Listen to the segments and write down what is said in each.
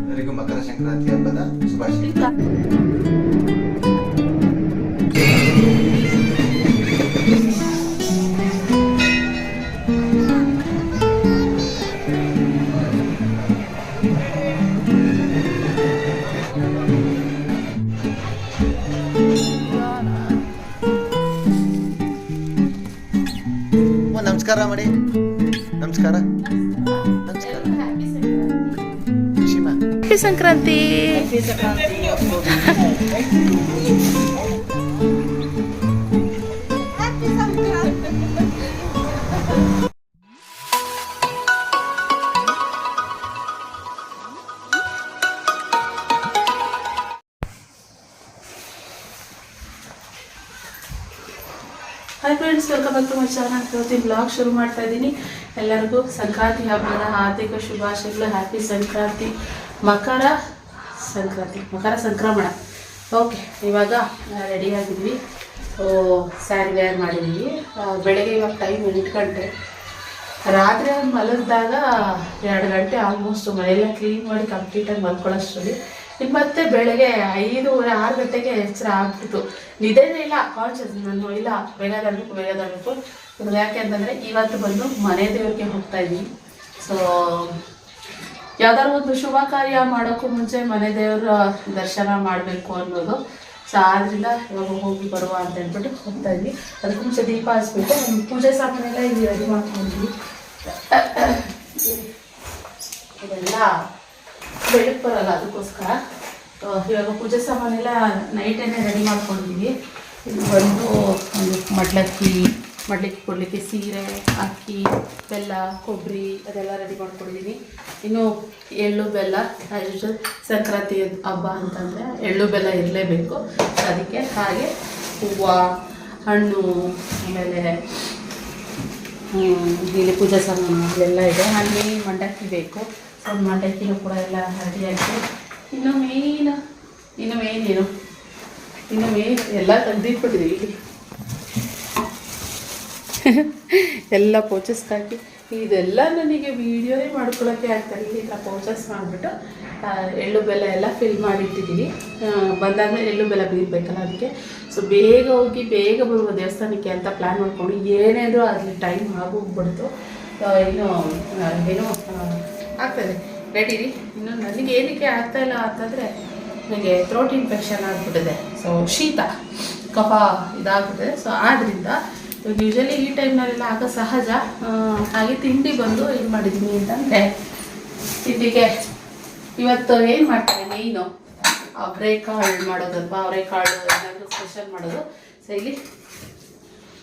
ಎಲ್ಲರಿಗೂ ಮಕರ ಸಂಕ್ರಾಂತಿ ಹಬ್ಬದ ಶುಭಾಶಯ ಅಮ್ಮ, Sankranti hi friends welcome back to my channel ಇವತ್ತಿನ ಬ್ಲಾಗ್ ಶುರು ಮಾಡ್ತಾ ಇದ್ದೀನಿ. ಎಲ್ಲರಿಗೂ ಸಂಕ್ರಾಂತಿ ಹಬ್ಬದ ಹಾರ್ದಿಕ ಶುಭಾಶಯಗಳು. ಹ್ಯಾಪಿ ಸಂಕ್ರಾಂತಿ. ಮಕರ ಸಂಕ್ರಾಂತಿ, ಮಕರ ಸಂಕ್ರಮಣ. ಓಕೆ ಇವಾಗ ರೆಡಿ ಆಗಿದ್ವಿ. ಸ್ಯಾರಿ ವೇರ್ ಮಾಡಿದ್ವಿ. ಬೆಳಗ್ಗೆ ಇವಾಗ ಟೈಮ್ ಎಂಟು ಗಂಟೆ. ರಾತ್ರಿ ಅವ್ರು ಮಲಗಿದಾಗ ಎರಡು ಗಂಟೆ ಆಲ್ಮೋಸ್ಟ್ ಮನೆಯೆಲ್ಲ ಕ್ಲೀನ್ ಮಾಡಿ ಕಂಪ್ಲೀಟಾಗಿ ಮಲ್ಕೊಳ್ಳೋಷ್ಟರಲ್ಲಿ. ಇನ್ನು ಮತ್ತೆ ಬೆಳಗ್ಗೆ ಐದೂವರೆ, ಆರು ಗಂಟೆಗೆ ಎಚ್ಚರ ಆಗ್ಬಿಡ್ತು. ನಿದ್ದೆನೇ ಇಲ್ಲ ಕಾನ್ಶಿಯಸ್ ನಾನು ಇಲ್ಲ ಬೇಗ ತರಬೇಕು ಬೇಗ ತರಬೇಕು ಯಾಕೆ ಅಂತಂದರೆ, ಇವತ್ತು ಬಂದು ಮನೆ ದೇವರಿಗೆ ಹೋಗ್ತಾ ಇದ್ದೀನಿ. ಸೊ ಯಾವ್ದಾದ್ರು ಒಂದು ಶುಭ ಕಾರ್ಯ ಮಾಡೋಕ್ಕೂ ಮುಂಚೆ ಮನೆ ದೇವರ ದರ್ಶನ ಮಾಡಬೇಕು ಅನ್ನೋದು. ಸೊ ಆದ್ರಿಂದ ಇವಾಗ ಹೋಗಿ ಬರುವ ಅಂತ ಹೇಳ್ಬಿಟ್ಟು ಹೋಗ್ತಾ ಇದ್ವಿ. ಅದಕ್ಕೂ ಮುಂಚೆ ದೀಪ ಹಚ್ಬಿಟ್ಟು ಪೂಜೆ ಸಾಮಾನೆಲ್ಲ ಇಲ್ಲಿ ರೆಡಿ ಮಾಡ್ಕೊಂಡಿದ್ವಿ. ಇದೆಲ್ಲ ಬೆಳಗ್ಗೆ ಬರಲ್ಲ ಅದಕ್ಕೋಸ್ಕರ. ಇವಾಗ ಪೂಜೆ ಸಾಮಾನೆಲ್ಲ ನೈಟೇನೆ ರೆಡಿ ಮಾಡ್ಕೊಂಡಿದ್ವಿ. ಇದು ಬಂದು ಒಂದು ಮಡ್ಲಕ್ಕಿ ಮಡ್ಲಕ್ಕಿ ಕೊಡಲಿಕ್ಕೆ ಸೀರೆ, ಅಕ್ಕಿ, ಬೆಲ್ಲ, ಕೊಬ್ಬರಿ ಅದೆಲ್ಲ ರೆಡಿ ಮಾಡ್ಕೊಂಡಿದ್ದೀನಿ ಇನ್ನು ಎಳ್ಳು ಬೆಲ್ಲ ಆ್ಯಸ್ ಯೂಶುವಲ್ ಸಂಕ್ರಾಂತಿ ಹಬ್ಬ ಅಂತಂದರೆ ಎಳ್ಳು ಬೆಲ್ಲ ಇರಲೇಬೇಕು. ಅದಕ್ಕೆ ಹಾಗೆ ಹೂವು, ಹಣ್ಣು, ಆಮೇಲೆ ಇಲ್ಲಿ ಪೂಜಾ ಸಾಮಾನು ಎಲ್ಲ ಇದೆ. ಹಾಗೆ ಮಂಡಕ್ಕಿ ಬೇಕು. ಸೊ ಮಂಡಕ್ಕಿನೂ ಕೂಡ ಎಲ್ಲ ರೆಡಿಯಾಗಿ ಇನ್ನು ಮೇನ್ ಇನ್ನು ಮೇನ್ ಏನು? ಇನ್ನು ಮೇಯ್ನ್ ಎಲ್ಲ ತಂದಿಟ್ಬಿಟ್ಟಿದ್ದೀವಿ ಇಲ್ಲಿ ಎಲ್ಲ ಪೋಚಸ್ ಹಾಕಿ ಇದೆಲ್ಲ ನನಗೆ ವೀಡಿಯೋನೇ ಮಾಡ್ಕೊಳ್ಳೋಕ್ಕೆ ಆಗ್ತಾ ಈ ಥರ ಪೋಚಸ್ ಮಾಡಿಬಿಟ್ಟು ಎಳ್ಳು ಬೆಲ್ಲ ಎಲ್ಲ ಫಿಲ್ ಮಾಡಿಟ್ಟಿದ್ದೀನಿ. ಬಂದಾದ ಮೇಲೆ ಎಳ್ಳು ಬೆಲ್ಲ ಬೀರ್ಬೇಕಲ್ಲ ಅದಕ್ಕೆ. ಸೊ ಬೇಗ ಹೋಗಿ ಬೇಗ ಬರುವ ದೇವಸ್ಥಾನಕ್ಕೆ ಅಂತ ಪ್ಲ್ಯಾನ್ ಮಾಡಿಕೊಂಡು ಏನೇ ಅಂದರೂ ಅಲ್ಲಿ ಟೈಮ್ ಆಗೋಗ್ಬಿಡ್ತು. ಏನು ಆ, ಆಗ್ತದೆ. ರೆಡಿ ಇನ್ನು ನನಗೆ ಏನಕ್ಕೆ ಆಗ್ತಾ ಇಲ್ಲ ಅಂತಂದರೆ ನನಗೆ ಥ್ರೋಟ್ ಇನ್ಫೆಕ್ಷನ್ ಆಗಿಬಿಟ್ಟಿದೆ. ಸೊ ಶೀತ ಕಫ ಇದಾಗ್ಬಿಟ್ಟಿದೆ. ಸೊ ಆದ್ದರಿಂದ ಯೂಶಲಿ ಈ ಟೈಮ್ನಲ್ಲೆಲ್ಲ ಆಗ ಸಹಜ. ಹಾಗೆ ತಿಂಡಿ ಬಂದು ಏನು ಮಾಡಿದ್ದೀನಿ ಅಂತಂದರೆ, ತಿಂಡಿಗೆ ಇವತ್ತು ಏನು ಮಾಡ್ತೀನಿ ಮೇಯ್ನು ಅವರೆಕಾಳು ಮಾಡೋದಲ್ವಾ? ಅವರೆಕಾಳು ಏನಾದರೂ ಸ್ಪೆಷಲ್ ಮಾಡೋದು? ಸೊ ಇಲ್ಲಿ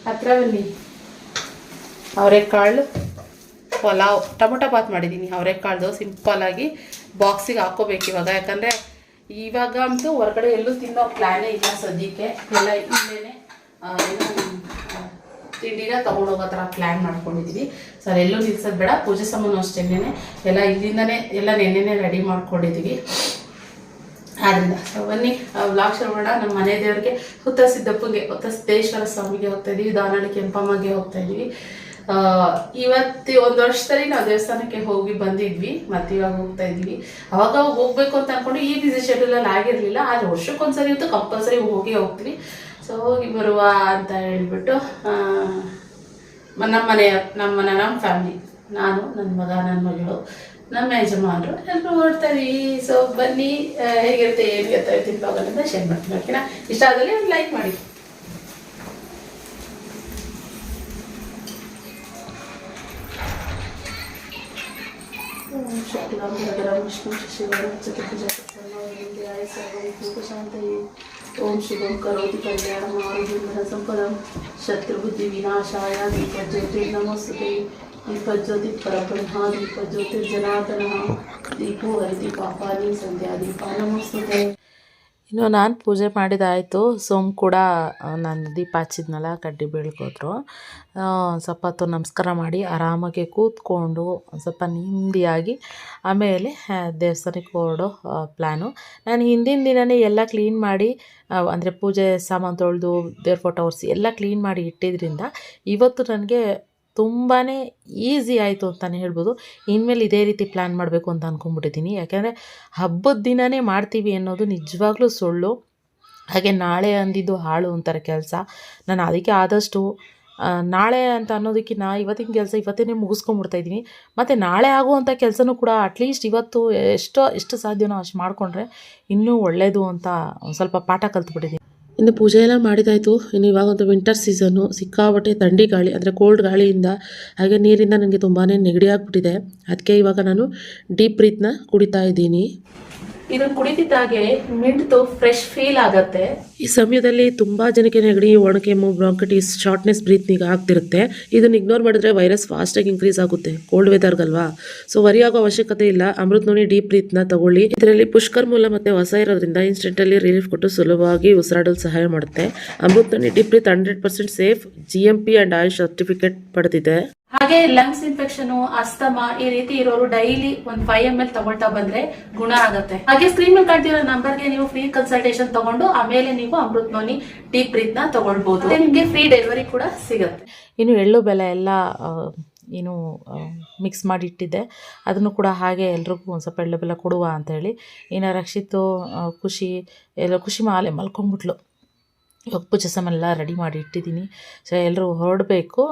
ಹತ್ರ ಬನ್ನಿ. ಅವರೆಕಾಳು ಪಲಾವ್, ಟೊಮೊಟೊ ಬಾತ್ ಮಾಡಿದ್ದೀನಿ ಅವರೆಕಾಳ್ದು ಸಿಂಪಲ್ಲಾಗಿ ಬಾಕ್ಸಿಗೆ ಹಾಕೋಬೇಕು ಇವಾಗ. ಯಾಕಂದರೆ ಇವಾಗ ಅಂತೂ ಹೊರಗಡೆ ಎಲ್ಲೂ ತಿನ್ನೋ ಪ್ಲ್ಯಾನೇ ಇಲ್ಲ ಸದ್ಯಕ್ಕೆ. ಎಲ್ಲ ಇಲ್ಲೇನೆ ತಿಂಡಿನ ತೊಗೊಂಡೋಗೋ ಥರ ಪ್ಲ್ಯಾನ್ ಮಾಡ್ಕೊಂಡಿದ್ದೀವಿ ಸರ್ ಎಲ್ಲೂ ನಿಲ್ಸೋದು ಬೇಡ. ಪೂಜೆ ಸಾಮಾನು ಅಷ್ಟೇನೆ ಎಲ್ಲ ಇಲ್ಲಿಂದನೇ ಎಲ್ಲ ನೆನ್ನೆನೇ ರೆಡಿ ಮಾಡ್ಕೊಂಡಿದ್ದೀವಿ ಆದ್ರಿಂದ ಸೊ ಬನ್ನಿ ಬ್ಲಾಗ್ ಶುರು ಮಾಡೋಣ. ನಮ್ಮ ಮನೆ ದೇವರಿಗೆ ಹುತ್ತ ಸಿದ್ದಪ್ಪಗೆ ಹುತ್ತ ಸಿದ್ದೇಶ್ವರ ಸ್ವಾಮಿಗೆ ಹೋಗ್ತಾ ಇದೀವಿ. ದಾನಹಳ್ಳಿ ಕೆಂಪಮ್ಮಗೆ ಹೋಗ್ತಾ ಇದೀವಿ. ಆ, ಇವತ್ತು ಒಂದು ವರ್ಷದಲ್ಲಿ ನಾವು ದೇವಸ್ಥಾನಕ್ಕೆ ಹೋಗಿ ಬಂದಿದ್ವಿ. ಮತ್ತೆ ಇವಾಗ ಹೋಗ್ತಾ ಇದ್ವಿ. ಅವಾಗ ಹೋಗ್ಬೇಕು ಅಂತ ಅನ್ಕೊಂಡು ಈ ಬಿಸಿ ಶೆಡ್ಯೂಲಲ್ಲಿ ಆಗಿರಲಿಲ್ಲ. ಆದರೆ ವರ್ಷಕ್ಕೊಂದ್ಸರಿ ಅಂತೂ ಕಂಪಲ್ಸರಿ ಹೋಗಿ ಹೋಗ್ತೀವಿ. ಸೊ ಹೋಗಿ ಬರುವ ಅಂತ ಹೇಳ್ಬಿಟ್ಟು ನಮ್ಮ ಮನೆಯ, ನಮ್ಮ ನಮ್ಮ ಫ್ಯಾಮಿಲಿ ನಾನು, ನನ್ನ ಮಗ, ನನ್ನ ಮಗಳು, ನಮ್ಮ ಯಜಮಾನರು ಎಲ್ಲರೂ ಹೊರಡ್ತಾರೆ ಸೊ ಬನ್ನಿ ಹೇಗಿರುತ್ತೆ ಏನು ಗೊತ್ತಾಗ್ತೀನಿ ಅಂತ ಶೇರ್ ಮಾಡ್ತೀನಿ ಓಕೆನಾ ಇಷ್ಟ ಆದಲ್ಲಿ ಒಂದು ಲೈಕ್ ಮಾಡಿ. ಶುಕ್ಲಾಂ ಭರಧರಂ ವಿಷ್ಣು, ಶಶಿವರಂ ಚತುರ್ಭುಜಾಯ ಸರ್ವಂ ಭೂತಶಾಂತಯೇ ओम शिवम करोति कल्याणमारुधिं रसफलं शत्रुबुद्धिविनाशाय दीपज्योतिर्नमोऽस्तुते दीपज्योतिर्परब्रह्मा दीपज्योतिर्जनार्दनः दीपो हरति पापानि सन्ध्या दीपा नमस्ते ಇನ್ನು ನಾನು ಪೂಜೆ ಮಾಡಿದಾಯಿತು, ಸೋಮ್ ಕೂಡ ನಾನು ದೀಪ ಹಚ್ಚಿದ್ನಲ್ಲ, ಕಡ್ಡಿ ಬೀಳ್ಕೋದ್ರು ಸ್ವಲ್ಪ ಹೊತ್ತು ನಮಸ್ಕಾರ ಮಾಡಿ ಆರಾಮಾಗಿ ಕೂತ್ಕೊಂಡು ಸ್ವಲ್ಪ ನೆಮ್ಮದಿಯಾಗಿ ಆಮೇಲೆ ದೇವಸ್ಥಾನಕ್ಕೆ ಹೊರಡೋ ಪ್ಲ್ಯಾನು ನಾನು ಹಿಂದಿನ ದಿನವೇ ಎಲ್ಲ ಕ್ಲೀನ್ ಮಾಡಿ ಅಂದರೆ ಪೂಜೆ ಸಾಮಾನು ತೊಳೆದು ದೇವ್ರ ಫೋಟೋ ಒರೆಸಿ ಎಲ್ಲ ಕ್ಲೀನ್ ಮಾಡಿ ಇಟ್ಟಿದ್ದರಿಂದ ಇವತ್ತು ನನಗೆ ತುಂಬಾ ಈಸಿ ಆಯಿತು ಅಂತಲೇ ಹೇಳ್ಬೋದು. ಇನ್ಮೇಲೆ ಇದೇ ರೀತಿ ಪ್ಲ್ಯಾನ್ ಮಾಡಬೇಕು ಅಂತ ಅಂದ್ಕೊಂಡ್ಬಿಟ್ಟಿದ್ದೀನಿ ಯಾಕೆಂದರೆ ಹಬ್ಬದ ದಿನವೇ ಮಾಡ್ತೀವಿ ಅನ್ನೋದು ನಿಜವಾಗ್ಲೂ ಸುಳ್ಳು. ಹಾಗೆ ನಾಳೆ ಅಂದಿದ್ದು ಹಾಳು ಅಂತಾರೆ ಕೆಲಸ. ನಾನು ಅದಕ್ಕೆ ಆದಷ್ಟು ನಾಳೆ ಅಂತ ಅನ್ನೋದಕ್ಕಿಂತ ಇವತ್ತಿನ ಕೆಲಸ ಇವತ್ತೇ ಮುಗಿಸ್ಕೊಂಬಿಡ್ತಾ ಇದ್ದೀನಿ. ಮತ್ತು ನಾಳೆ ಆಗುವಂಥ ಕೆಲಸನೂ ಕೂಡ ಅಟ್ಲೀಸ್ಟ್ ಇವತ್ತು ಎಷ್ಟೋ, ಎಷ್ಟು ಸಾಧ್ಯನೋ ಅಷ್ಟು ಮಾಡಿಕೊಂಡ್ರೆ ಇನ್ನೂ ಒಳ್ಳೆಯದು ಅಂತ ಸ್ವಲ್ಪ ಪಾಠ ಕಲ್ತ್ಬಿಟ್ಟಿದ್ದೀನಿ. ಇನ್ನು ಪೂಜೆ ಎಲ್ಲ ಮಾಡಿದಾಯಿತು. ಇನ್ನು ಇವಾಗಂತೂ ವಿಂಟರ್ ಸೀಸನ್ನು ಸಿಕ್ಕಾಬಟ್ಟೆ ಥಂಡಿ ಗಾಳಿ, ಅಂದರೆ ಕೋಲ್ಡ್ ಗಾಳಿಯಿಂದ ಹಾಗೆ ನೀರಿಂದ ನನಗೆ ತುಂಬಾ ನೆಗಡಿ ಆಗಿಬಿಟ್ಟಿದೆ. ಅದಕ್ಕೆ ಇವಾಗ ನಾನು ಡೀಪ್ ಬ್ರೀತ್ನ ಕುಡಿತಾ ಇದ್ದೀನಿ. ಇದನ್ನ ಕುಡಿತಿದ್ದಾಗೆ ಮಿಂಟ್ತು ಫ್ರೆಶ್ ಫೀಲ್ ಆಗತ್ತೆ. ಈ ಸಮಯದಲ್ಲಿ ತುಂಬಾ ಜನಕ್ಕೆ ನೆಗಡಿ ಒಣಕೆಮ್ಮು ಬ್ರಾಂಕಟಿಸ್ ಶಾರ್ಟ್ನೆಸ್ ಬ್ರೀತ್ನಿಗೆ ಆಗ್ತಿರುತ್ತೆ. ಇದನ್ನ ಇಗ್ನೋರ್ ಮಾಡಿದ್ರೆ ವೈರಸ್ ಫಾಸ್ಟ್ ಆಗಿ ಇನ್ಕ್ರೀಸ್ ಆಗುತ್ತೆ. ಕೋಲ್ಡ್ ವೆದರ್ಗಲ್ವಾ ಸೊ ವರಿ ಆಗೋ ಅವಶ್ಯಕತೆ ಇಲ್ಲ. ಅಮೃತ್ ನೋಡಿ ಡೀಪ್ನ ತಗೊಳ್ಳಿ. ಇದರಲ್ಲಿ ಪುಷ್ಕರ್ ಮೂಲ ಮತ್ತೆ ಹೊಸ ಇರೋದ್ರಿಂದ ಇನ್ಸ್ಟೆಂಟಲ್ಲಿ ರಿಲೀಫ್ ಕೊಟ್ಟು ಸುಲಭವಾಗಿ ಉಸಿರಾಡಲು ಸಹಾಯ ಮಾಡುತ್ತೆ. ಅಮೃತ್ ನೋಡಿ deep breath hundred percent safe G and Ayush certificate ಪಡೆದಿದೆ. ಹಾಗೆ ಲಂಗ್ಸ್ ಇನ್ಫೆಕ್ಷನ್ ಅಸ್ತಮ ಈ ರೀತಿ ಇರೋರು ಡೈಲಿ ಒಂದ್ ಫೈವ್ ಎಂ ಎಲ್ ತಗೊಳ್ತಾ ಬಂದ್ರೆ ಗುಣ ಆಗುತ್ತೆ. ಹಾಗೆ ಸ್ಕ್ರೀನ್ ಮೇಲೆ ಕಾಣ್ತಿರೋ ನಂಬರ್ಗೆ ನೀವು ಫ್ರೀ ಕನ್ಸಲ್ಟೇಷನ್ ತಗೊಂಡು ಆಮೇಲೆ ನೀವು ಅಮೃತ್ ನೋನಿ ಡೀಪ್ ಬ್ರೀತ್ನ ತಗೊಳ್ಬಹುದು ನಿಮ್ಗೆ ಫ್ರೀ ಡೆಲಿವರಿ ಕೂಡ ಸಿಗುತ್ತೆ. ಇನ್ನು ಎಳ್ಳು ಬೆಲೆ ಎಲ್ಲ ಏನು ಮಿಕ್ಸ್ ಮಾಡಿ ಇಟ್ಟಿದ್ದೆ ಅದನ್ನು ಕೂಡ ಹಾಗೆ ಎಲ್ರಿಗೂ ಒಂದು ಸ್ವಲ್ಪ ಎಳ್ಳು ಬೆಲ್ಲ ಕೊಡುವ ಅಂತೇಳಿ ಇನ್ನು ರಕ್ಷಿತ್ ಖುಷಿ, ಎಲ್ಲ ಖುಷಿ ಮಾಲೆ ಮಲ್ಕೊಂಬಿಟ್ಲು ಇವಾಗ ಪೂಜೆ ಸಾಮಾನೆಲ್ಲ ರೆಡಿ ಮಾಡಿ ಇಟ್ಟಿದ್ದೀನಿ. ಸೊ ಎಲ್ಲರೂ ಹೊರಡಬೇಕು.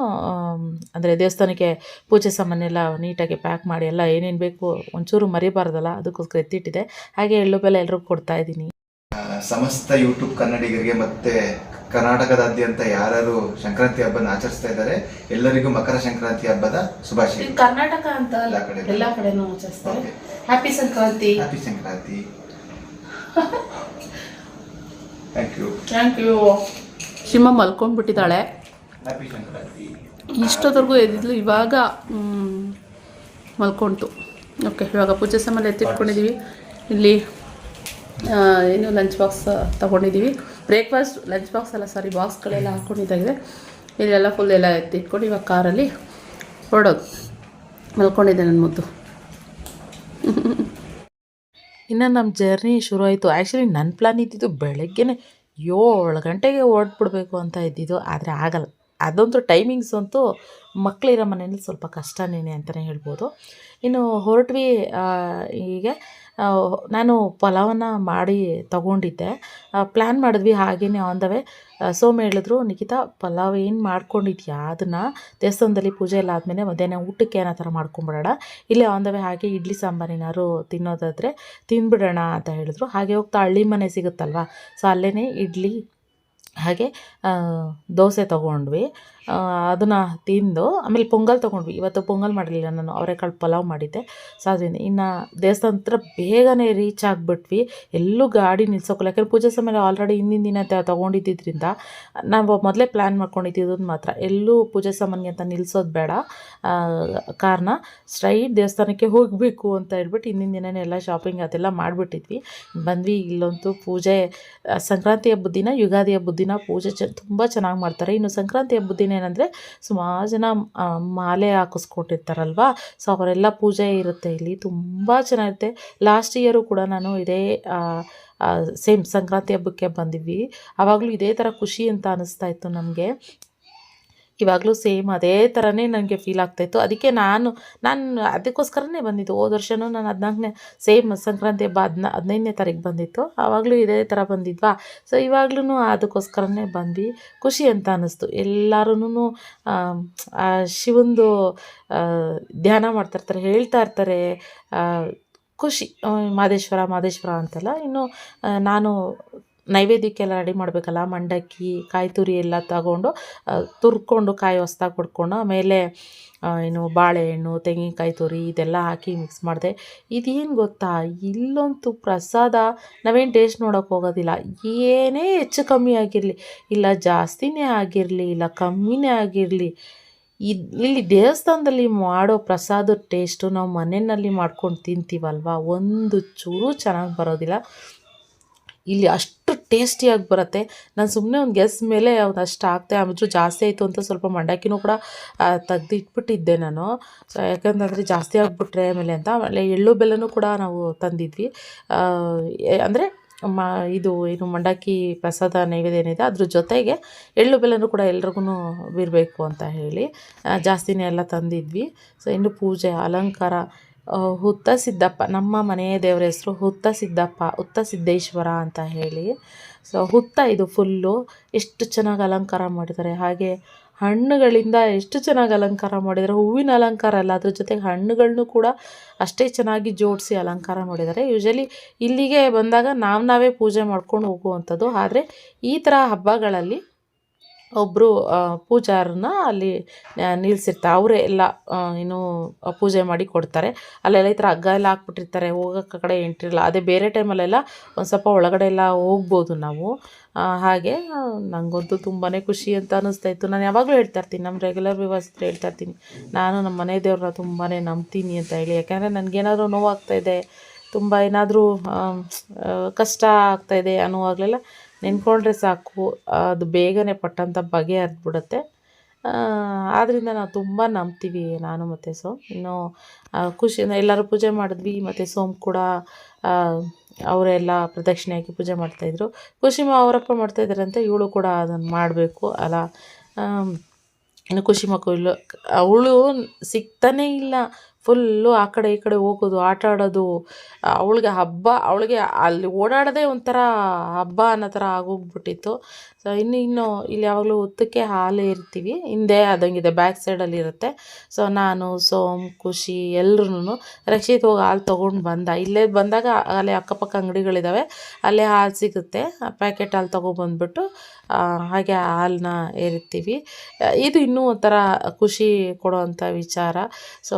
ಅಂದರೆ ದೇವಸ್ಥಾನಕ್ಕೆ ಪೂಜೆ ಸಾಮಾನೆಲ್ಲ ನೀಟಾಗಿ ಪ್ಯಾಕ್ ಮಾಡಿ ಎಲ್ಲ ಏನೇನು ಬೇಕು ಒಂಚೂರು ಮರಿಬಾರ್ದಲ್ಲ ಅದಕ್ಕೋಸ್ಕರ ಎತ್ತಿಟ್ಟಿದೆ. ಹಾಗೆ ಎಳ್ಳು ಬೆಲೆ ಎಲ್ಲರಿಗೂ ಕೊಡ್ತಾ ಇದ್ದೀನಿ. ಸಮಸ್ತ ಯೂಟ್ಯೂಬ್ ಕನ್ನಡಿಗರಿಗೆ ಮತ್ತೆ ಕರ್ನಾಟಕದಾದ್ಯಂತ ಯಾರು ಸಂಕ್ರಾಂತಿ ಹಬ್ಬನ ಆಚರಿಸ್ತಾ ಇದ್ದಾರೆ ಎಲ್ಲರಿಗೂ ಮಕರ ಸಂಕ್ರಾಂತಿ ಹಬ್ಬದ ಶುಭಾಶಯ. ಕರ್ನಾಟಕ ಅಂತ ಎಲ್ಲ ಕಡೆ. ಎಲ್ಲಾ ಕಡೆನೂ ಆಚರಿಸ್ತಾರೆ. Happy Sankranti. Happy Sankranti. Thank you thank you Shima ಮಲ್ಕೊಂಡ್ಬಿಟ್ಟಿದ್ದಾಳೆ. Happy Sankranti ಇಷ್ಟೊತ್ತವರೆಗೂ ಎದ್ದಿದ್ಲು ಇವಾಗ ಮಲ್ಕೊಂಡ್ತು. ಮಲ್ಕೊಂತು ಓಕೆ ಇವಾಗ ಪೂಜೆ ಸಾಮಾನು ಎತ್ತಿಟ್ಕೊಂಡಿದ್ದೀವಿ ಇಲ್ಲಿ ಏನು ಲಂಚ್ ಬಾಕ್ಸ್ ತೊಗೊಂಡಿದ್ದೀವಿ ಬ್ರೇಕ್ಫಾಸ್ಟ್ ಲಂಚ್ ಬಾಕ್ಸ್ ಎಲ್ಲ ಸಾರಿ ಬಾಕ್ಸ್ಗಳೆಲ್ಲ ಹಾಕ್ಕೊಂಡಿದ್ದಾಗಿದೆ ಇಲ್ಲೆಲ್ಲ ಫುಲ್ ಎಲ್ಲ ಎತ್ತಿಟ್ಕೊಂಡು ಇವಾಗ ಕಾರಲ್ಲಿ ಹೊರಡೋದು. ಮಲ್ಕೊಂಡಿದ್ದೆ ನನ್ನ ಮುದ್ದು. ಇನ್ನು ನಮ್ಮ ಜರ್ನಿ ಶುರು ಆಯಿತು. ಆ್ಯಕ್ಚುಲಿ ನನ್ನ ಪ್ಲ್ಯಾನ್ ಇದ್ದಿದ್ದು ಬೆಳಗ್ಗೆನೇ ಏಳು ಗಂಟೆಗೆ ಹೊರಟ್ಬಿಡ್ಬೇಕು ಅಂತ ಇದ್ದಿದ್ದು, ಆದರೆ ಆಗಲ್ಲ. ಅದಂತೂ ಟೈಮಿಂಗ್ಸ್ ಅಂತೂ ಮಕ್ಕಳಿರೋ ಮನೇಲಿ ಸ್ವಲ್ಪ ಕಷ್ಟನೇ ಅಂತಲೇ ಹೇಳ್ಬೋದು. ಇನ್ನು ಹೊರಟ್ವಿ ಹೀಗೆ ನಾನು ಪಲಾವನ್ನ ಮಾಡಿ ತಗೊಂಡಿದ್ದೆ. ಪ್ಲ್ಯಾನ್ ಮಾಡಿದ್ವಿ ಹಾಗೆಯೇ ಆನ್ ದ ವೇ ಸೋಮ ಹೇಳಿದ್ರು, ನಿಖಿತಾ, ಪಲಾವ್ ಏನು ಮಾಡ್ಕೊಂಡಿದ್ಯಾ ಅದನ್ನು ದೇವಸ್ಥಾನದಲ್ಲಿ ಪೂಜೆ ಎಲ್ಲ ಆದಮೇಲೆ ಮಧ್ಯಾಹ್ನ ಊಟಕ್ಕೆ ಏನೋ ಥರ ಮಾಡ್ಕೊಂಬಿಡೋಣ. ಇಲ್ಲೇ ಆನ್ ದ ವೇ ಹಾಗೆ ಇಡ್ಲಿ ಸಾಂಬಾರೇನಾದ್ರು ತಿನ್ನೋದಾದರೆ ತಿಂದ್ಬಿಡೋಣ ಅಂತ ಹೇಳಿದ್ರು. ಹಾಗೆ ಹೋಗ್ತಾ ಹಳ್ಳಿ ಮನೆ ಸಿಗುತ್ತಲ್ವ? ಸೊ ಅಲ್ಲೇ ಇಡ್ಲಿ ಹಾಗೆ ದೋಸೆ ತೊಗೊಂಡ್ವಿ. ಅದನ್ನು ತಿಂದು, ಆಮೇಲೆ ಪೊಂಗಲ್ ತೊಗೊಂಡ್ವಿ. ಇವತ್ತು ಪೊಂಗಲ್ ಮಾಡಲಿಲ್ಲ ನಾನು, ಅವರೆಕಾಳು ಪಲಾವ್ ಮಾಡಿದ್ದೆ. ಸೊ ಅದರಿಂದ ಇನ್ನು ದೇವಸ್ಥಾನ ಹತ್ರ ಬೇಗನೆ ರೀಚ್ ಆಗಿಬಿಟ್ವಿ. ಎಲ್ಲೂ ಗಾಡಿ ನಿಲ್ಸೋಕ್ಕಲ್ಲ ಯಾಕಂದ್ರೆ ಪೂಜೆ ಸಮಯ ಆಲ್ರೆಡಿ ಹಿಂದಿನ ದಿನ ತೊಗೊಂಡಿದ್ದರಿಂದ ನಾವು ಮೊದಲೇ ಪ್ಲ್ಯಾನ್ ಮಾಡ್ಕೊಂಡಿದ್ದು ಮಾತ್ರ. ಎಲ್ಲೂ ಪೂಜೆ ಸಾಮಾನಿಗೆ ಅಂತ ನಿಲ್ಸೋದು ಬೇಡ. ಕಾರಣ ಸ್ಟ್ರೈಟ್ ದೇವಸ್ಥಾನಕ್ಕೆ ಹೋಗಬೇಕು ಅಂತ ಹೇಳ್ಬಿಟ್ಟು ಹಿಂದಿನ ದಿನವೇ ಎಲ್ಲ ಶಾಪಿಂಗ್ ಅದೆಲ್ಲ ಮಾಡಿಬಿಟ್ಟಿದ್ವಿ. ಬಂದ್ವಿ ಇಲ್ಲಂತೂ ಪೂಜೆ, ಸಂಕ್ರಾಂತಿ ಹಬ್ಬದ ದಿನ, ಯುಗಾದಿ ಹಬ್ಬದ ದಿನ ಪೂಜೆ ಚ, ತುಂಬ ಚೆನ್ನಾಗಿ ಮಾಡ್ತಾರೆ. ಇನ್ನು ಸಂಕ್ರಾಂತಿ ಹಬ್ಬದ ದಿನ ಏನಂದರೆ ಸುಮಾರು ಜನ ಮಾಲೆ ಹಾಕಿಸ್ಕೊಟ್ಟಿರ್ತಾರಲ್ವ? ಸೊ ಅವರೆಲ್ಲ ಪೂಜೆ ಇರುತ್ತೆ ಇಲ್ಲಿ. ತುಂಬ ಚೆನ್ನಾಗಿರುತ್ತೆ. ಲಾಸ್ಟ್ ಇಯರು ಕೂಡ ನಾನು ಇದೇ ಸೇಮ್ ಸಂಕ್ರಾಂತಿ ಹಬ್ಬಕ್ಕೆ ಬಂದಿದ್ವಿ. ಆವಾಗಲೂ ಇದೇ ಥರ ಖುಷಿ ಅಂತ ಅನ್ನಿಸ್ತಾ ಇತ್ತು ನಮಗೆ. ಇವಾಗಲೂ ಸೇಮ್ ಅದೇ ಥರನೇ ನನಗೆ ಫೀಲ್ ಆಗ್ತಾಯಿತ್ತು ಅದಕ್ಕೆ ನಾನು ನಾನು ಅದಕ್ಕೋಸ್ಕರನೇ ಬಂದಿದ್ದು. ಹೋದ ವರ್ಷವೂ ನಾನು ಹದಿನಾಲ್ಕನೇ, ಸೇಮ್ ಸಂಕ್ರಾಂತಿ ಹಬ್ಬ ಹದಿನ, ಹದಿನೈದನೇ ತಾರೀಕು ಬಂದಿತ್ತು. ಆವಾಗಲೂ ಇದೇ ಥರ ಬಂದಿದ್ವಾ? ಸೊ ಇವಾಗ್ಲೂ ಅದಕ್ಕೋಸ್ಕರನೇ ಬಂದ್ವಿ. ಖುಷಿ ಅಂತ ಅನ್ನಿಸ್ತು ಎಲ್ಲರೂ ಶಿವಂದು ಧ್ಯಾನ ಮಾಡ್ತಾಯಿರ್ತಾರೆ ಹೇಳ್ತಾ ಇರ್ತಾರೆ. ಖುಷಿ. ಮಾದೇಶ್ವರ ಮಾದೇಶ್ವರ ಅಂತೆಲ್ಲ. ಇನ್ನು ನಾನು ನೈವೇದ್ಯಕ್ಕೆಲ್ಲ ರೆಡಿ ಮಾಡಬೇಕಲ್ಲ, ಮಂಡಕ್ಕಿ, ಕಾಯಿ ತುರಿ ಎಲ್ಲ ತಗೊಂಡು ತುರ್ಕೊಂಡು ಕಾಯಿ ಹೊಸ್ದಾಗಿ ಕೊಡ್ಕೊಂಡು, ಆಮೇಲೆ ಏನು ಬಾಳೆಹಣ್ಣು, ತೆಂಗಿನಕಾಯಿ ತುರಿ ಇದೆಲ್ಲ ಹಾಕಿ ಮಿಕ್ಸ್ ಮಾಡಿದೆ. ಇದೇನು ಗೊತ್ತಾ? ಇಲ್ಲಂತೂ ಪ್ರಸಾದ ನಾವೇನು ಟೇಸ್ಟ್ ನೋಡೋಕೆ ಹೋಗೋದಿಲ್ಲ. ಏನೇ ಹೆಚ್ಚು ಕಮ್ಮಿ ಆಗಿರಲಿ, ಇಲ್ಲ ಜಾಸ್ತಿನೇ ಆಗಿರಲಿ, ಇಲ್ಲ ಕಮ್ಮಿನೇ ಆಗಿರಲಿ ಇಲ್ಲಿ ದೇವಸ್ಥಾನದಲ್ಲಿ ಮಾಡೋ ಪ್ರಸಾದದ ಟೇಸ್ಟು ನಾವು ಮನೆಯಲ್ಲಿ ಮಾಡ್ಕೊಂಡು ತಿಂತೀವಲ್ವ? ಒಂದು ಚೂರು ಚೆನ್ನಾಗಿ ಬರೋದಿಲ್ಲ. ಇಲ್ಲಿ ಅಷ್ಟು ಟೇಸ್ಟಿಯಾಗಿ ಬರುತ್ತೆ. ನಾನು ಸುಮ್ಮನೆ ಒಂದು ಗೆಸ್ ಮೇಲೆ ಅವ್ನು ಅಷ್ಟು ಹಾಕ್ತೆ ಆಮೇಲೆ ಜಾಸ್ತಿ ಆಯಿತು ಅಂತ ಸ್ವಲ್ಪ ಮಂಡಕ್ಕಿನೂ ಕೂಡ ತೆಗ್ದು ಇಟ್ಬಿಟ್ಟಿದ್ದೆ ನಾನು. ಸೊ ಯಾಕಂತಂದರೆ ಜಾಸ್ತಿ ಆಗಿಬಿಟ್ರೆ ಆಮೇಲೆ ಅಂತ. ಆಮೇಲೆ ಎಳ್ಳು ಬೆಲ್ಲನೂ ಕೂಡ ನಾವು ತಂದಿದ್ವಿ. ಅಂದರೆ ಮ, ಇದು ಏನು ಮಂಡಕ್ಕಿ ಪ್ರಸಾದ ನೈವೇದ್ಯ ಏನಿದೆ, ಅದ್ರ ಜೊತೆಗೆ ಎಳ್ಳು ಬೆಲ್ಲನೂ ಕೂಡ ಎಲ್ರಿಗೂ ಬೀರಬೇಕು ಅಂತ ಹೇಳಿ ಜಾಸ್ತಿನೇ ಎಲ್ಲ ತಂದಿದ್ವಿ. ಸೊ ಇನ್ನು ಪೂಜೆ, ಅಲಂಕಾರ ಹುತ್ತ ಸಿದ್ದಪ್ಪ, ನಮ್ಮ ಮನೆಯ ದೇವರ ಹೆಸರು ಹುತ್ತ ಸಿದ್ದಪ್ಪ, ಹುತ್ತ ಸಿದ್ದೇಶ್ವರ ಅಂತ ಹೇಳಿ. ಸೊ ಹುತ್ತ ಇದು ಫುಲ್ಲು ಎಷ್ಟು ಚೆನ್ನಾಗಿ ಅಲಂಕಾರ ಮಾಡಿದ್ದಾರೆ. ಹಾಗೆ ಹಣ್ಣುಗಳಿಂದ ಎಷ್ಟು ಚೆನ್ನಾಗಿ ಅಲಂಕಾರ ಮಾಡಿದ್ದಾರೆ. ಹೂವಿನ ಅಲಂಕಾರ ಅಲ್ಲ, ಅದ್ರ ಜೊತೆಗೆ ಹಣ್ಣುಗಳನ್ನು ಕೂಡ ಅಷ್ಟೇ ಚೆನ್ನಾಗಿ ಜೋಡಿಸಿ ಅಲಂಕಾರ ಮಾಡಿದ್ದಾರೆ. ಯೂಶಲಿ ಇಲ್ಲಿಗೆ ಬಂದಾಗ ನಾವು ನಾವೇ ಪೂಜೆ ಮಾಡ್ಕೊಂಡು ಹೋಗುವಂಥದ್ದು. ಆದರೆ ಈ ಥರ ಹಬ್ಬಗಳಲ್ಲಿ ಒಬ್ಬರು ಪೂಜಾರನ್ನ ಅಲ್ಲಿ ನಿಲ್ಲಿಸಿರ್ತಾರೆ ಅವರೇ ಎಲ್ಲ ಏನು ಪೂಜೆ ಮಾಡಿ ಕೊಡ್ತಾರೆ. ಅಲ್ಲೆಲ್ಲ ಈ ಥರ ಹಗ್ಗ ಎಲ್ಲ ಹಾಕ್ಬಿಟ್ಟಿರ್ತಾರೆ. ಹೋಗೋಕ್ಕೆ ಕಡೆ ಎಂಟ್ರಿಲ್ಲ. ಅದೇ ಬೇರೆ ಟೈಮಲ್ಲೆಲ್ಲ ಒಂದು ಸ್ವಲ್ಪ ಒಳಗಡೆ ಎಲ್ಲ ಹೋಗ್ಬೋದು ನಾವು. ಹಾಗೆ ನನಗಂತೂ ತುಂಬಾ ಖುಷಿ ಅಂತ ಅನ್ನಿಸ್ತಾ ಇತ್ತು. ನಾನು ಯಾವಾಗಲೂ ಹೇಳ್ತಾ ಇರ್ತೀನಿ. ನಮ್ಮ ರೆಗ್ಯುಲರ್ ವ್ಯೂವರ್ಸ್ ಹೇಳ್ತಾ ಇರ್ತೀನಿ. ನಾನು ನಮ್ಮ ಮನೆ ದೇವ್ರನ್ನ ತುಂಬಾ ನಂಬ್ತೀನಿ ಅಂತ ಹೇಳಿ. ಯಾಕೆಂದರೆ ನನಗೇನಾದರೂ ನೋವಾಗ್ತಾ ಇದೆ, ತುಂಬ ಏನಾದರೂ ಕಷ್ಟ ಆಗ್ತಾಯಿದೆ ಅನ್ನುವಾಗಲೆಲ್ಲ ನೆನ್ಕೊಂಡ್ರೆ ಸಾಕು, ಅದು ಬೇಗನೆ ಪಟ್ಟಂತ ಬಗೆಹರಿದ್ಬಿಡುತ್ತೆ ಆದ್ದರಿಂದ ನಾವು ತುಂಬ ನಂಬ್ತೀವಿ ನಾನು ಮತ್ತು ಸೋಮ್. ಇನ್ನು ಖುಷಿಯಿಂದ ಎಲ್ಲರೂ ಪೂಜೆ ಮಾಡಿದ್ವಿ, ಮತ್ತು ಸೋಮ್ ಕೂಡ ಅವರೆಲ್ಲ ಪ್ರದಕ್ಷಿಣೆ ಹಾಕಿ ಪೂಜೆ ಮಾಡ್ತಾಯಿದ್ರು ಖುಷಿಮ ಅವರಪ್ಪ ಮಾಡ್ತಾಯಿದ್ದಾರಂತೆ ಇವಳು ಕೂಡ ಅದನ್ನು ಮಾಡಬೇಕು ಅಲ್ಲ. ಇನ್ನು ಖುಷಿ ಮಕ್ಕಳು ಅವಳು ಸಿಗ್ತಾನೇ ಇಲ್ಲ. ಫುಲ್ಲು ಆ ಕಡೆ ಈ ಕಡೆ ಹೋಗೋದು ಆಟ ಆಡೋದು. ಅವಳಿಗೆ ಹಬ್ಬ ಅವಳಿಗೆ ಅಲ್ಲಿ ಓಡಾಡೋದೇ ಒಂಥರ ಹಬ್ಬ ಅನ್ನೋ ಥರ ಆಗೋಗ್ಬಿಟ್ಟಿತ್ತು. ಸೊ ಇನ್ನು ಇನ್ನು ಇಲ್ಲಿ ಯಾವಾಗಲೂ ಹೊತ್ತಕ್ಕೆ ಹಾಲೇ ಇರ್ತೀವಿ. ಹಿಂದೆ ಅದಂಗಿದೆ ಬ್ಯಾಕ್ ಸೈಡಲ್ಲಿ ಇರುತ್ತೆ. ಸೊ ನಾನು ಸೋಮ್ ಖುಷಿ ಎಲ್ರೂ ರಕ್ಷಿತ್ ಹೋಗಿ ಹಾಲು ತೊಗೊಂಡು ಬಂದ. ಇಲ್ಲೇ ಬಂದಾಗ ಅಲ್ಲೇ ಅಕ್ಕಪಕ್ಕ ಅಂಗಡಿಗಳಿದ್ದಾವೆ ಅಲ್ಲೇ ಹಾಲು ಸಿಗುತ್ತೆ. ಪ್ಯಾಕೆಟ್ ಹಾಲು ತೊಗೊಬಂದ್ಬಿಟ್ಟು ಆ, ಹಾಗೆ ಹಾಲನ್ನ ಏರಿತೀವಿ ಇದು ಇನ್ನೂ ಒಂಥರ ಖುಷಿ ಕೊಡುವಂಥ ವಿಚಾರ. ಸೊ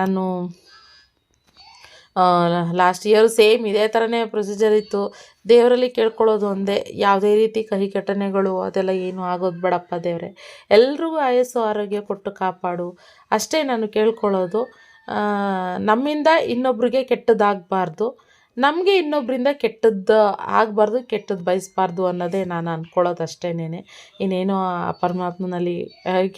ನಾನು ಲಾಸ್ಟ್ ಇಯರು ಸೇಮ್ ಇದೇ ಥರನೇ ಪ್ರೊಸೀಜರ್ ಇತ್ತು. ದೇವರಲ್ಲಿ ಕೇಳ್ಕೊಳ್ಳೋದು ಒಂದೇ, ಯಾವುದೇ ರೀತಿ ಕಹಿ ಘಟನೆಗಳು ಅದೆಲ್ಲ ಏನು ಆಗೋದು ಬೇಡಪ್ಪ ದೇವರೇ. ಎಲ್ರಿಗೂ ಆಯಸ್ಸು ಆರೋಗ್ಯ ಕೊಟ್ಟು ಕಾಪಾಡು. ಅಷ್ಟೇ ನಾನು ಕೇಳ್ಕೊಳ್ಳೋದು. ನಮ್ಮಿಂದ ಇನ್ನೊಬ್ರಿಗೆ ಕೆಟ್ಟದ್ದಾಗಬಾರ್ದು ನಮಗೆ ಇನ್ನೊಬ್ಬರಿಂದ ಕೆಟ್ಟದ್ದು ಆಗಬಾರ್ದು ಕೆಟ್ಟದ್ದು ಬಯಸಬಾರ್ದು ಅನ್ನೋದೇ ನಾನು ಅಂದ್ಕೊಳ್ಳೋದು ಅಷ್ಟೇನೆ ಇನ್ನೇನು ಪರಮಾತ್ಮನಲ್ಲಿ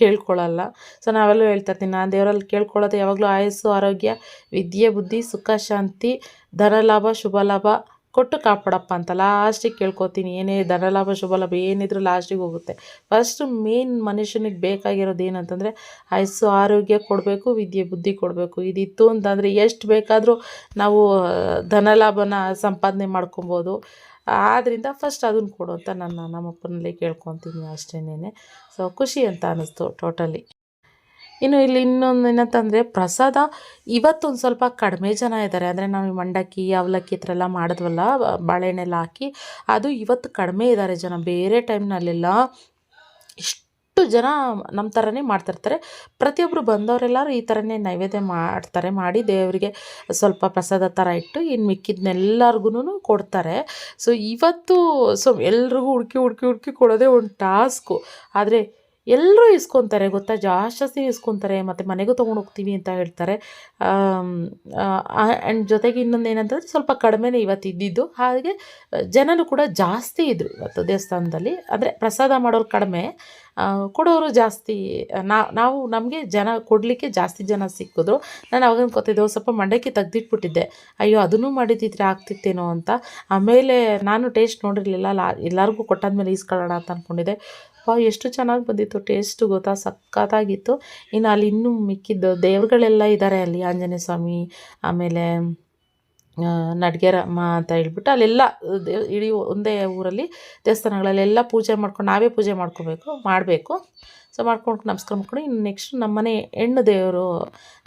ಕೇಳ್ಕೊಳ್ಳಲ್ಲ. ಸೊ ನಾವೆಲ್ಲ ಹೇಳ್ತಾ ಇರ್ತೀನಿ ನಾನು ದೇವರಲ್ಲಿ ಕೇಳ್ಕೊಳ್ಳೋದು ಯಾವಾಗಲೂ ಆಯಸ್ಸು, ಆರೋಗ್ಯ, ವಿದ್ಯೆ, ಬುದ್ಧಿ, ಸುಖ, ಶಾಂತಿ ಧನಲಾಭ ಶುಭ, ಲಾಭ ಕೊಟ್ಟು ಕಾಪಾಡಪ್ಪ ಅಂತ ಲಾಸ್ಟಿಗೆ ಕೇಳ್ಕೊತೀನಿ. ಏನೇ ಧನಲಾಭ ಶುಭ ಲಾಭ ಏನಿದ್ರು ಲಾಸ್ಟಿಗೆ ಹೋಗುತ್ತೆ. ಫಸ್ಟು ಮೇನ್ ಮನುಷ್ಯನಿಗೆ ಬೇಕಾಗಿರೋದು ಏನಂತಂದರೆ, ಆಯಸ್ಸು, ಆರೋಗ್ಯ ಕೊಡಬೇಕು, ವಿದ್ಯೆ, ಬುದ್ಧಿ ಕೊಡಬೇಕು. ಇದಿತ್ತು ಅಂತಂದರೆ ಎಷ್ಟು ಬೇಕಾದರೂ ನಾವು ಧನಲಾಭನ ಸಂಪಾದನೆ ಮಾಡ್ಕೊಬೋದು. ಆದ್ದರಿಂದ ಫಸ್ಟ್ ಅದನ್ನು ಕೊಡು ಅಂತ ನನ್ನ ನಮ್ಮಪ್ಪನಲ್ಲಿ ಕೇಳ್ಕೊತೀನಿ ಅಷ್ಟೇನೆ ಸೊ ಖುಷಿ ಅಂತ ಅನ್ನಿಸ್ತು ಟೋಟಲಿ ಇನ್ನು ಇಲ್ಲಿ ಇನ್ನೊಂದು ಏನಂತಂದರೆ ಪ್ರಸಾದ ಇವತ್ತೊಂದು ಸ್ವಲ್ಪ ಕಡಿಮೆ ಜನ ಇದ್ದಾರೆ ಅಂದರೆ ನಾವು ಮಂಡಕ್ಕಿ, ಅವಲಕ್ಕಿ ಈ ಥರ ಎಲ್ಲ ಮಾಡಿದ್ವಲ್ಲ ಬಾಳೆಹಣ್ಣೆಲ್ಲ ಹಾಕಿ, ಅದು ಇವತ್ತು ಕಡಿಮೆ ಇದ್ದಾರೆ ಜನ. ಬೇರೆ ಟೈಮ್ನಲ್ಲೆಲ್ಲ ಇಷ್ಟು ಜನ ನಮ್ಮ ಥರನೇ ಮಾಡ್ತಿರ್ತಾರೆ. ಪ್ರತಿಯೊಬ್ಬರು ಬಂದವರೆಲ್ಲರೂ ಈ ಥರನೇ ನೈವೇದ್ಯ ಮಾಡ್ತಾರೆ. ಮಾಡಿ ದೇವರಿಗೆ ಸ್ವಲ್ಪ ಪ್ರಸಾದ ಥರ ಇಟ್ಟು ಇನ್ನು ಮಿಕ್ಕಿದ್ನೆಲ್ಲರಿಗೂ ಕೊಡ್ತಾರೆ. ಸೊ ಇವತ್ತು ಸೊ ಎಲ್ರಿಗೂ ಹುಡುಕಿ ಹುಡುಕಿ ಹುಡುಕಿ ಕೊಡೋದೇ ಒಂದು ಟಾಸ್ಕು ಆದರೆ ಎಲ್ಲರೂ ಇಸ್ಕೊತಾರೆ, ಗೊತ್ತಾ? ಜಾಸ್ತಿ ಇಸ್ಕೊತಾರೆ, ಮತ್ತು ಮನೆಗೂ ತೊಗೊಂಡು ಹೋಗ್ತೀವಿ ಅಂತ ಹೇಳ್ತಾರೆ. ಆ್ಯಂಡ್ ಜೊತೆಗೆ ಇನ್ನೊಂದು ಏನಂತಂದರೆ ಸ್ವಲ್ಪ ಕಡಿಮೆನೇ ಇವತ್ತು ಇದ್ದಿದ್ದು. ಹಾಗೆ ಜನರು ಕೂಡ ಜಾಸ್ತಿ ಇದ್ದರು ಇವತ್ತು ದೇವಸ್ಥಾನದಲ್ಲಿ. ಅಂದರೆ ಪ್ರಸಾದ ಮಾಡೋರು ಕಡಿಮೆ ಕೊಡೋರು ಜಾಸ್ತಿ ನಾವು ನಮಗೆ ಜನ ಕೊಡಲಿಕ್ಕೆ ಜಾಸ್ತಿ ಜನ ಸಿಕ್ಕಿದ್ರು. ನಾನು ಅವಾಗ ಅನ್ಕೋತಿದ್ದೆ ಒಂದು ಸ್ವಲ್ಪ ಮಂಡಕ್ಕಿ ತೆಗ್ದಿಟ್ಬಿಟ್ಟಿದ್ದೆ. ಅಯ್ಯೋ, ಅದನ್ನು ಮಾಡಿದ್ದಿದ್ರೆ ಆಗ್ತಿತ್ತೇನೋ ಅಂತ. ಆಮೇಲೆ ನಾನು ಟೇಸ್ಟ್ ನೋಡಿರಲಿಲ್ಲ. ಲಾ, ಎಲ್ಲರಿಗೂ ಕೊಟ್ಟಾದ್ಮೇಲೆ ಈಸ್ಕೊಳ್ಳೋಣ ಅಂತ ಅಂದ್ಕೊಂಡಿದ್ದೆ ಎಷ್ಟು ಚೆನ್ನಾಗಿ ಬಂದಿತ್ತು ಟೇಸ್ಟ್ ಗೊತ್ತಾ? ಸಖತ್ತಾಗಿತ್ತು. ಇನ್ನು ಅಲ್ಲಿ ಇನ್ನೂ ಮಿಕ್ಕಿದ್ದು ದೇವ್ರುಗಳೆಲ್ಲ ಇದ್ದಾರೆ ಅಲ್ಲಿ, ಆಂಜನೇಯ ಸ್ವಾಮಿ, ಆಮೇಲೆ ನಡ್ಗೆರಮ್ಮ ಅಂತ ಹೇಳ್ಬಿಟ್ಟು ಅಲ್ಲೆಲ್ಲ, ದೇವ್, ಇಡೀ ಒಂದೇ ಊರಲ್ಲಿ ದೇವಸ್ಥಾನಗಳಲ್ಲೆಲ್ಲ ಪೂಜೆ ಮಾಡ್ಕೊಂಡು, ನಾವೇ ಪೂಜೆ ಮಾಡ್ಕೋಬೇಕು, ಮಾಡಬೇಕು. ಸೊ ಮಾಡ್ಕೊಂಡು ನಮಸ್ಕಾರ ಮಾಡ್ಕೊಂಡು ಇನ್ನು ನೆಕ್ಸ್ಟ್ ನಮ್ಮನೆ ಹೆಣ್ಣು ದೇವರು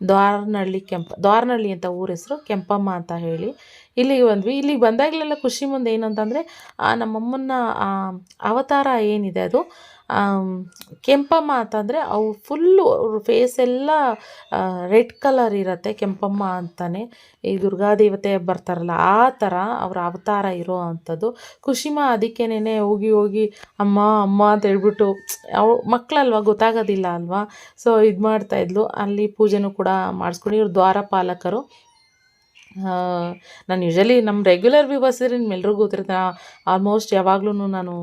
ದ್ವಾರನಹಳ್ಳಿ ಕೆಂಪ, ದ್ವಾರನಹಳ್ಳಿ ಅಂತ ಊರ ಹೆಸರು ಕೆಂಪಮ್ಮ ಅಂತ ಹೇಳಿ. ಇಲ್ಲಿಗೆ ಬಂದ್ವಿ. ಇಲ್ಲಿಗೆ ಬಂದಾಗಲೆಲ್ಲ ಖುಷಿ ಮುಂದೆ ಏನು ಅಂತಂದರೆ ನಮ್ಮಮ್ಮನ ಅವತಾರ ಏನಿದೆ ಅದು? ಕೆಂಪಮ್ಮ ಅಂತಂದರೆ ಅವು ಫುಲ್ಲು ಅವ್ರ ಫೇಸ್ ಎಲ್ಲ ರೆಡ್ ಕಲರ್ ಇರುತ್ತೆ ಕೆಂಪಮ್ಮ ಅಂತಾನೆ. ಈ ದುರ್ಗಾದೇವತೆ ಬರ್ತಾರಲ್ಲ, ಆ ಥರ ಅವರ ಅವತಾರ ಇರೋ ಅಂಥದ್ದು. ಖುಷಿಮ ಅದಕ್ಕೇನೆ ಹೋಗಿ ಹೋಗಿ, ಅಮ್ಮ ಅಮ್ಮ ಅಂತ ಹೇಳ್ಬಿಟ್ಟು, ಅವ್ ಮಕ್ಕಳಲ್ವ ಗೊತ್ತಾಗೋದಿಲ್ಲ ಅಲ್ವಾ? ಸೊ ಇದು ಮಾಡ್ತಾಯಿದ್ಲು ಅಲ್ಲಿ ಪೂಜೆನೂ ಕೂಡ ಮಾಡಿಸ್ಕೊಂಡು ಇವ್ರು ದ್ವಾರಪಾಲಕರು. ನಾನು ಯೂಶಲಿ ನಮ್ಮ ರೆಗ್ಯುಲರ್ ವ್ಯೂವರ್ಸ್ ಇದ್ರೆ ನಿಮ್ಮೆಲ್ರಿಗೂ ಗೊತ್ತಿರುತ್ತೆ. ಆಲ್ಮೋಸ್ಟ್ ಯಾವಾಗ್ಲೂ ನಾನು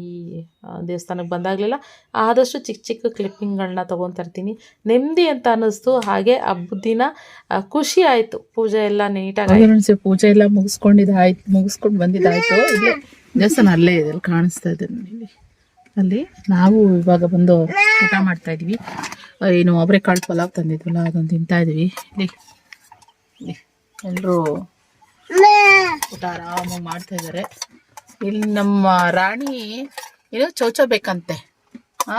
ಈ ದೇವಸ್ಥಾನಕ್ಕೆ ಬಂದಾಗಲಿಲ್ಲ ಆದಷ್ಟು ಚಿಕ್ಕ ಚಿಕ್ಕ ಕ್ಲಿಪ್ಪಿಂಗ್ಗಳನ್ನ ತೊಗೊತಾ ಇರ್ತೀನಿ. ನೆಮ್ಮದಿ ಅಂತ ಅನ್ನಿಸ್ತು. ಹಾಗೆ ಹಬ್ಬದ ದಿನ ಖುಷಿ ಆಯಿತು. ಪೂಜೆ ಎಲ್ಲ ನೀಟಾಗಿ ಪೂಜೆ ಎಲ್ಲ ಮುಗಿಸ್ಕೊಂಡಿದ್ದಾಯ್ತು ಮುಗಿಸ್ಕೊಂಡು ಬಂದಿದ್ದಾಯ್ತು. ಇಲ್ಲಿ ದೇವಸ್ಥಾನ ಅಲ್ಲೇ ಇದೆ ಅಲ್ಲಿ ಕಾಣಿಸ್ತಾ ಇದೆ ಇಲ್ಲಿ ಅಲ್ಲಿ ನಾವು ಇವಾಗ ಬಂದು ಊಟ ಮಾಡ್ತಾ ಇದ್ವಿ. ಏನು ಏನು ಅವರೆಕಾಳು ಪಲಾವ್ ತಂದಿದ್ವಲ್ಲ ಅದನ್ನು ತಿಂತಾ ಇದ್ವಿ. ಇಲ್ಲಿ. ಇಲ್ಲಿ. ಎಲ್ಲರೂ ಊಟ ಆರಾಮಾಗಿ ಮಾಡ್ತಾ ಇದ್ದಾರೆ ಇಲ್ಲಿ ನಮ್ಮ ರಾಣಿ ಏನೋ ಚೌಚೋ ಬೇಕಂತೆ. ಹಾ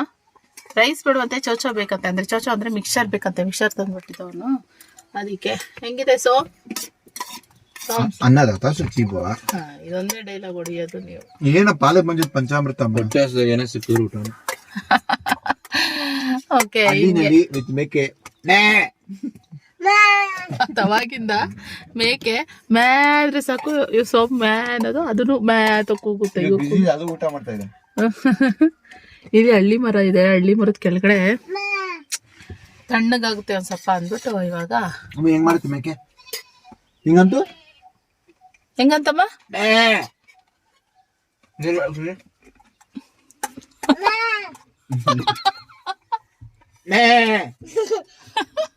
ರೈಸ್ ಬಿಡುವಂತೆ ಚೌಚೋ ಬೇಕಂತೆ. ಅಂದ್ರೆ ಚೌಚೋ ಅಂದ್ರೆ ಮಿಕ್ಸರ್ ಬೇಕಂತೆ. ಮಿಕ್ಸರ್ ತಂದ್ಬಿಟ್ಟಿದ್ದವನು ಅದಕ್ಕೆ ಹೆಂಗಿದೆ ಸೊ? ಅನ್ನದಾತ ಹಾ ಇದೊಂದೇ ಡೈಲಾಗ್ ಹೊಡಿಯೋದು ನೀವು. ಏನ ಪಾಲಕ್ ಬಂದಿದ್ ಪಂಚಾಮೃತ ಏನೇ ಸಿಕ್ಕಿದ್ರು ಊಟ. ಓಕೆ ವಿತ್ ಮೇಕೆ. ಅವಾಗಿಂದ ಮೇಕೆ ಮ್ಯಾದ್ರೆ ಸಾಕು ಇವ್ ಸೋಪ್ ಮ್ಯಾ ಅನ್ನೋದು ಅದನ್ನು ಮ್ಯಾ ಅಂತ ಕೂಗುತ್ತೆ ಅದು ಊಟ ಮಾಡ್ತಾ ಇದೆ ಇಲ್ಲಿ ಹಳ್ಳಿ ಮರ ಇದೆ ಹಳ್ಳಿ ಮರದ ಕೆಳಗಡೆ ತಣ್ಣಗಾಗುತ್ತೆ ಒಂದ್ ಸ್ವಲ್ಪ ಅಂದ್ಬಿಟ್ಟು ಇವಾಗ. ಹೆಂಗ್ ಮಾಡುತ್ತೆ ಮೇಕೆ? ಹಿಂಗಂತೂ? ಹೆಂಗಂತಮ್ಮ?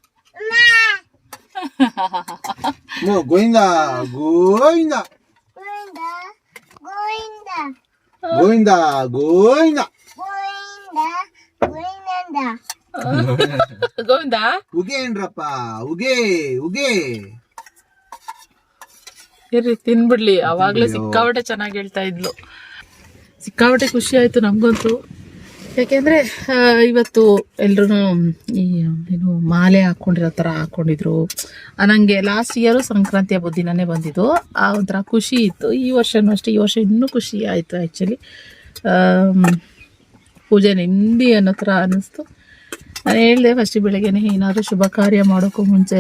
ಗೋವಿಂದ ಗೋವಿಂದ ಗೋವಿಂದ ಗೋವಿಂದ ಗೋವಿಂದ ಉಗೆ ಏನ್ರಪ್ಪ ಉಗೆ ಉಗೆ ಇರ್ರಿ ತಿನ್ಬಿಡ್ಲಿ ಅವಾಗ್ಲೇ ಸಿಕ್ಕಾಪಟ್ಟೆ ಚೆನ್ನಾಗಿ ಹೇಳ್ತಾ ಇದ್ಲು ಸಿಕ್ಕಾಪಟ್ಟೆ ಖುಷಿ ಆಯ್ತು ನಮ್ಗಂತೂ ಯಾಕೆಂದ್ರೆ ಇವತ್ತು ಎಲ್ರು ಈ, ಏನು ಮಾಲೆ ಹಾಕೊಂಡಿರೋ ಥರ ಹಾಕೊಂಡಿದ್ರು. ನನಗೆ ನಂಗೆ ಲಾಸ್ಟ್ ಇಯರು ಸಂಕ್ರಾಂತಿ ಹಬ್ಬದ ದಿನನೇ ಬಂದಿದ್ದು. ಆ ಒಂಥರ ಖುಷಿ ಇತ್ತು. ಈ ವರ್ಷನೂ ಅಷ್ಟೇ, ಈ ವರ್ಷ ಇನ್ನೂ ಖುಷಿ ಆಯಿತು ಆ್ಯಕ್ಚುಲಿ ಪೂಜೆ ನಿಂದಿ ಅನ್ನೋ ಥರ ಅನ್ನಿಸ್ತು ನಾನು ಹೇಳಿದೆ ಫಸ್ಟ್ ಬೆಳಗ್ಗೆನೆ ಏನಾದರೂ ಶುಭ ಕಾರ್ಯ ಮಾಡೋಕ್ಕೂ ಮುಂಚೆ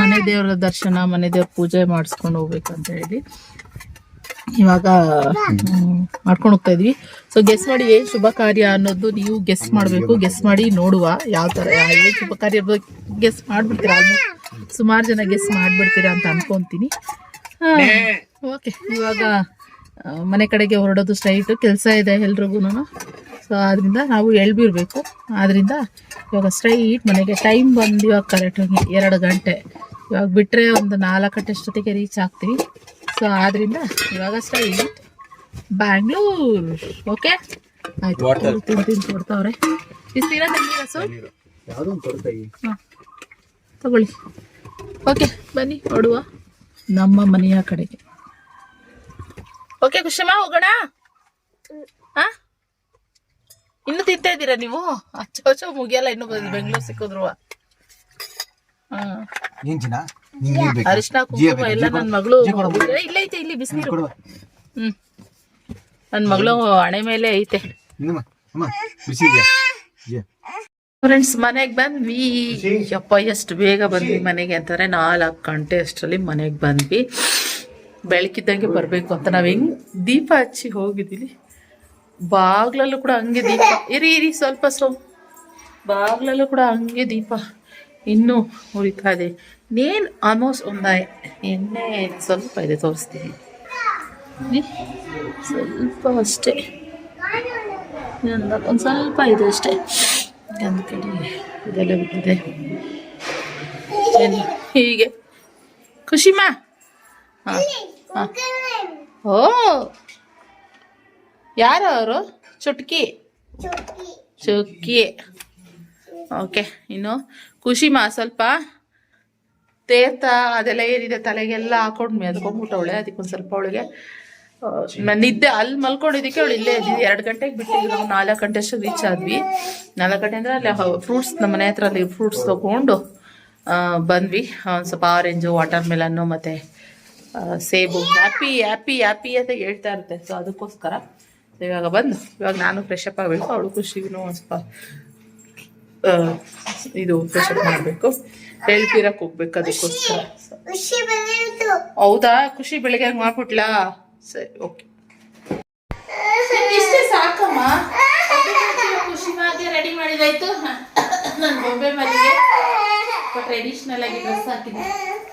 ಮನೆ ದೇವರ ದರ್ಶನ, ಮನೆ ದೇವ್ರ ಪೂಜೆ ಮಾಡಿಸ್ಕೊಂಡು ಹೋಗ್ಬೇಕಂತ ಹೇಳಿ. ಇವಾಗ ಮಾಡ್ಕೊಂಡು ಹೋಗ್ತಾ ಇದ್ವಿ. ಸೊ ಗೆಸ್ ಮಾಡಿ ಏನ್ ಶುಭ ಕಾರ್ಯ ಅನ್ನೋದು ನೀವು ಗೆಸ್ ಮಾಡಬೇಕು. ಗೆಸ್ ಮಾಡಿ ನೋಡುವ ಯಾವ ತರ ಏನ್ ಶುಭ ಕಾರ್ಯ ಗೆಸ್ ಮಾಡ್ಬಿಡ್ತೀರಾ ಸುಮಾರು ಜನ ಗೆಸ್ ಮಾಡ್ಬಿಡ್ತೀರಾ ಅಂತ ಅನ್ಕೊಂತೀನಿ. ಓಕೆ ಇವಾಗ ಮನೆ ಕಡೆಗೆ ಹೊರಡೋದು ಸ್ಟ್ರೈಟು ಕೆಲಸ ಇದೆ ಎಲ್ರಿಗೂ ಸೊ ಅದರಿಂದ ನಾವು ಎಳ್ಬಿರ್ಬೇಕು. ಆದ್ದರಿಂದ ಇವಾಗ ಸ್ಟ್ರೈಟ್ ಮನೆಗೆ ಟೈಮ್ ಬಂದು ಇವಾಗ ಕರೆಕ್ಟಾಗಿ ಎರಡು ಗಂಟೆ. ಇವಾಗ ಬಿಟ್ಟರೆ ಒಂದು ನಾಲ್ಕು ಗಂಟೆ ಅಷ್ಟೊತ್ತಿಗೆ ರೀಚ್ ಆಗ್ತೀವಿ. ಸೊ ಆದ್ರಿಂದ ಇವಾಗ ಸ್ಟೈಲ್ ಬ್ಯಾಂಗ್ಳೂರ್ ಓಕೆ ಆಯ್ತು. ತಿಂದು ತಿಂದು ಕೊಡ್ತಾವ್ರೆ. ತಣ್ಣೀರ ಸೊ ಒಂದು ತಗೊಳ್ಳಿ. ಓಕೆ ಬನ್ನಿ ಹೊಡುವ ನಮ್ಮ ಮನೆಯ ಕಡೆಗೆ. ಓಕೆ ಕುಶಮ್ಮ ಹೋಗೋಣ? ಹಾ? ಇನ್ನು ತಿಂತಾ ಇದ್ದೀರಾ ನೀವು? ಅಚ್ಚ ಮುಗಿಯಲ್ಲ ಇನ್ನು ಬೆಂಗಳೂರು ಸಿಕ್ಕಿದ್ರು ಏನ್ ಅರಿಶಿನ ಕುಂಕುಮ ಎಲ್ಲ ನನ್ನ ಮಗಳು ಇಲ್ಲ ಐತೆ ಇಲ್ಲಿ ಬಿಸಿನೀರು. ಹ್ಮ್. ನನ್ನ ಮಗಳು ಹಣೆ ಮೇಲೆ ಐತೆ. ಫ್ರೆಂಡ್ಸ್ ಮನೆಗೆ ಬಂದ್ವಿ. ಯಪ್ಪ ಎಷ್ಟು ಬೇಗ ಬಂದ್ವಿ ಮನೆಗೆ ಅಂತಂದ್ರೆ ನಾಲ್ಕು ಗಂಟೆ ಅಷ್ಟರಲ್ಲಿ ಮನೆಗೆ ಬಂದ್ವಿ. ಬೆಳಕಿದ್ದಂಗೆ ಬರಬೇಕು ಅಂತ ನಾವು ಹೆಂಗ್ ದೀಪ ಹಚ್ಚಿ ಹೋಗಿದ್ದೀವಿ. ಬಾಗ್ಲಲ್ಲೂ ಕೂಡ ಹಂಗೆ ದೀಪ. ಇರಿ ಇರಿ ಸ್ವಲ್ಪ ಸ್ವಲ್ಪ ಬಾಗ್ಲಲ್ಲೂ ಕೂಡ ಹಂಗೆ ದೀಪ. ಇನ್ನೂ ಉರಿತಾ ಇದೆ ಇನ್ನೇನು ಆಲ್ಮೋಸ್ಟ್ ಒಂದು ಎಣ್ಣೆ ಸ್ವಲ್ಪ ಇದೆ ತೋರಿಸ್ತೀನಿ. ಸ್ವಲ್ಪ ಅಷ್ಟೇ. ಒಂದು ಸ್ವಲ್ಪ ಇದೆ ಅಷ್ಟೇ. ಒಂದು ಕಡೆ ಇದೆಲ್ಲ ಬಿಟ್ಟಿದೆ. ಹೀಗೆ. ಖುಷಿಮಾ? ಹಾಂ ಹಾಂ. ಓ! ಯಾರು ಅವರು? ಚುಟ್ಕಿ. ಚುಕ್ಕಿ ಓಕೆ ಇನ್ನು ಖುಷಿ ಮಾ ಸ್ವಲ್ಪ ತೇರ್ತ ಅದೆಲ್ಲ ಏನಿದೆ ತಲೆಗೆಲ್ಲ ಹಾಕೊಂಡು ಅವಳೆ ಅದಕ್ಕೊಂದು ಸ್ವಲ್ಪ ಅವಳಿಗೆ ನಿದ್ದೆ ಅಲ್ಲಿ ಮಲ್ಕೊಂಡಿದ್ದಕ್ಕೆ ಅವಳು ಇಲ್ಲೇ ಇದ್ದೀವಿ ಎರಡು ಗಂಟೆಗೆ ಬಿಟ್ಟಿದ್ವಿ ನಾವು, ನಾಲ್ಕು ಗಂಟೆ ಅಷ್ಟು ರೀಚ್ ಆದ್ವಿ. ನಾಲ್ಕು ಗಂಟೆ ಅಂದರೆ ಅಲ್ಲಿ ಫ್ರೂಟ್ಸ್ ನಮ್ಮ ಮನೆ ಹತ್ರ ಅಲ್ಲಿ ಫ್ರೂಟ್ಸ್ ತೊಗೊಂಡು ಬಂದ್ವಿ. ಒಂದು ಸ್ವಲ್ಪ ಆರೆಂಜು ವಾಟರ್ ಮೆಲನ್ನು ಮತ್ತು ಸೇಬು. ಹ್ಯಾಪಿ ಹ್ಯಾಪಿ ಹ್ಯಾಪಿ ಅಂತ ಹೇಳ್ತಾ ಇರುತ್ತೆ. ಸೊ ಅದಕ್ಕೋಸ್ಕರ ಇವಾಗ ಬಂದು, ಇವಾಗ ನಾನು ಫ್ರೆಶ್ ಅಪ್ ಆಗಬೇಕು, ಅವಳು ಖುಷಿಗೂ ಒಂದು ಸ್ವಲ್ಪ ಇದು ಫ್ರೆಶ್ ಅಪ್ ಮಾಡಬೇಕು. ಹೇಳ್ತಿರಕ್ಕೆ ಹೋಗ್ಬೇಕು ಅದಕ್ಕೋಸ್ಕರ. ಹೌದಾ? ಖುಷಿ ಬೆಳಿಗ್ಗೆ ಹಂಗೆ ಮಾಡ್ಬಿಟ್ಲಾ? ಸರಿ ಓಕೆ ಇಷ್ಟೇ ಸಾಕಮ್ಮ. ಖುಷಿಮಾಗೆ ರೆಡಿ ಮಾಡಿದಾಯ್ತು. ನನ್ನ ಬೊಂಬೆ ಮನೆಗೆ ಟ್ರೆಡಿಷನಲ್ ಆಗಿ ಡ್ರೆಸ್ ಹಾಕಿದ್ದೆ.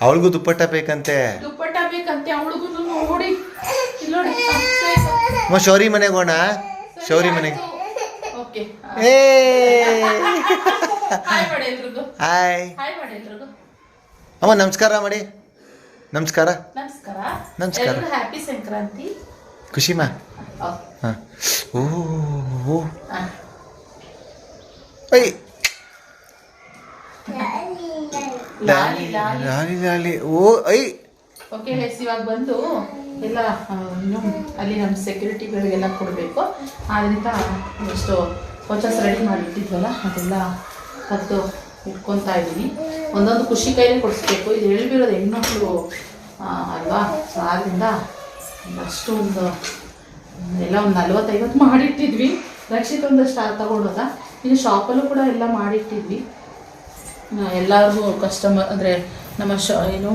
ಅವಳಿಗೂ ದುಪ್ಪಟ್ಟ ಬೇಕಂತೆ. ದುಪ್ಪಟ್ಟ ಬೇಕಂತೆ ಅವಳಿಗೂ ನೋಡಿ. ನೋಡಿ ಅಮ್ಮ ಶೌರಿ ಮನೆಗೆ ಹೋಣ ಶೌರಿ ಮನೆಗೆ ಹಾಯ್ ಅಮ್ಮ ನಮಸ್ಕಾರ ಮಾಡಿ. ನಮಸ್ಕಾರ. ನಮಸ್ಕಾರ. ಹ್ಯಾಪಿ ಸಂಕ್ರಾಂತಿ. ಖುಷಿ ಮಾ. ಹಾಂ. ಓ ಓ ಆ. ಐ ಲಾಲಿ ಲಾಲಿ. ಓ ಐ ಓಕೆ ಬಂದು ಎಲ್ಲ ಇನ್ನೂ ಅಲ್ಲಿ ನಮ್ಮ ಸೆಕ್ಯೂರಿಟಿಗಳಿಗೆಲ್ಲ ಕೊಡಬೇಕು. ಆದ್ದರಿಂದ ಎಷ್ಟು ಕೋಚಸ್ ರೆಡಿ ಮಾಡಿಟ್ಟಿದ್ವಲ್ಲ, ಅದೆಲ್ಲ ಕದ್ದು ಇಟ್ಕೊತಾ ಇದ್ದೀನಿ. ಒಂದೊಂದು ಖುಷಿ ಕೈಲೇ ಕೊಡಿಸ್ಬೇಕು. ಇದು ಹೇಳ್ಬಿರೋದು ಹೆಣ್ಮಕ್ಳು ಅಲ್ವಾ? ಸೊ ಆದ್ದರಿಂದ ಅಷ್ಟು ಒಂದು, ಎಲ್ಲ ಒಂದು ನಲ್ವತ್ತೈವತ್ತು ಮಾಡಿಟ್ಟಿದ್ವಿ. ರಕ್ಷಿತ್ ಒಂದಷ್ಟು ತಗೊಂಡೋದ. ಇನ್ನು ಶಾಪಲ್ಲೂ ಕೂಡ ಎಲ್ಲ ಮಾಡಿಟ್ಟಿದ್ವಿ. ಎಲ್ಲರಿಗೂ ಕಸ್ಟಮರ್ ಅಂದರೆ ನಮ್ಮ ಶ, ಏನು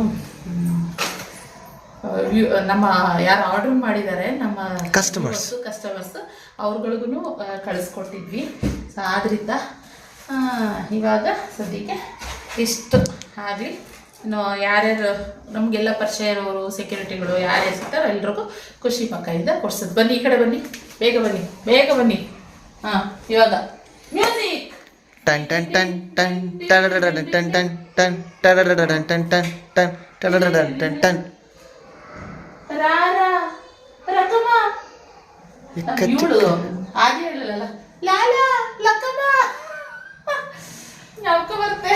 ನಮ್ಮ ಯಾರು ಆರ್ಡರ್ ಮಾಡಿದ್ದಾರೆ ನಮ್ಮ ಕಸ್ಟಮರ್ಸ್ ಕಸ್ಟಮರ್ಸ್ ಅವ್ರಗಳಿಗೂ ಕಳಿಸ್ಕೊಟ್ಟಿದ್ವಿ. ಸೊ ಆದ್ರಿಂದ ಇವಾಗ ಸದ್ಯಕ್ಕೆ ಇಷ್ಟು ಆಗಲಿ. ಇನ್ನು ಯಾರ್ಯಾರು ನಮಗೆಲ್ಲ ಪರಿಚಯ ಇರೋರು ಸೆಕ್ಯೂರಿಟಿಗಳು ಯಾರ್ಯಾರು ಸಿಗ್ತಾರೋ ಎಲ್ರಿಗೂ ಖುಷಿ ಮಕ್ಕಳಿಂದ ಕೊಡ್ಸೋದು. ಬನ್ನಿ ಈ ಕಡೆ ಬನ್ನಿ. ಬೇಗ ಬನ್ನಿ ಬೇಗ ಬನ್ನಿ. ಹಾಂ ಇವಾಗ. ಮ್ಯೂಸಿಕ್ ಟನ್ ಟನ್ ಟನ್ ಟನ್ ಟನ್ ಟನ್ ಟನ್ ಟನ್ ಟನ್ ಟನ್ ಟನ್ ಟನ್ ಟನ್ ಟನ್ ರಕಮ. ಇಕ್ಕಚ್ಚ- ಇವಳು ಆದಿ ಹೇಳಲ್ಲ ಲಾಲಾ ಲಕ್ಕಮ್ಮ ಯಾವಕ್ಕ ಬರ್ತೆ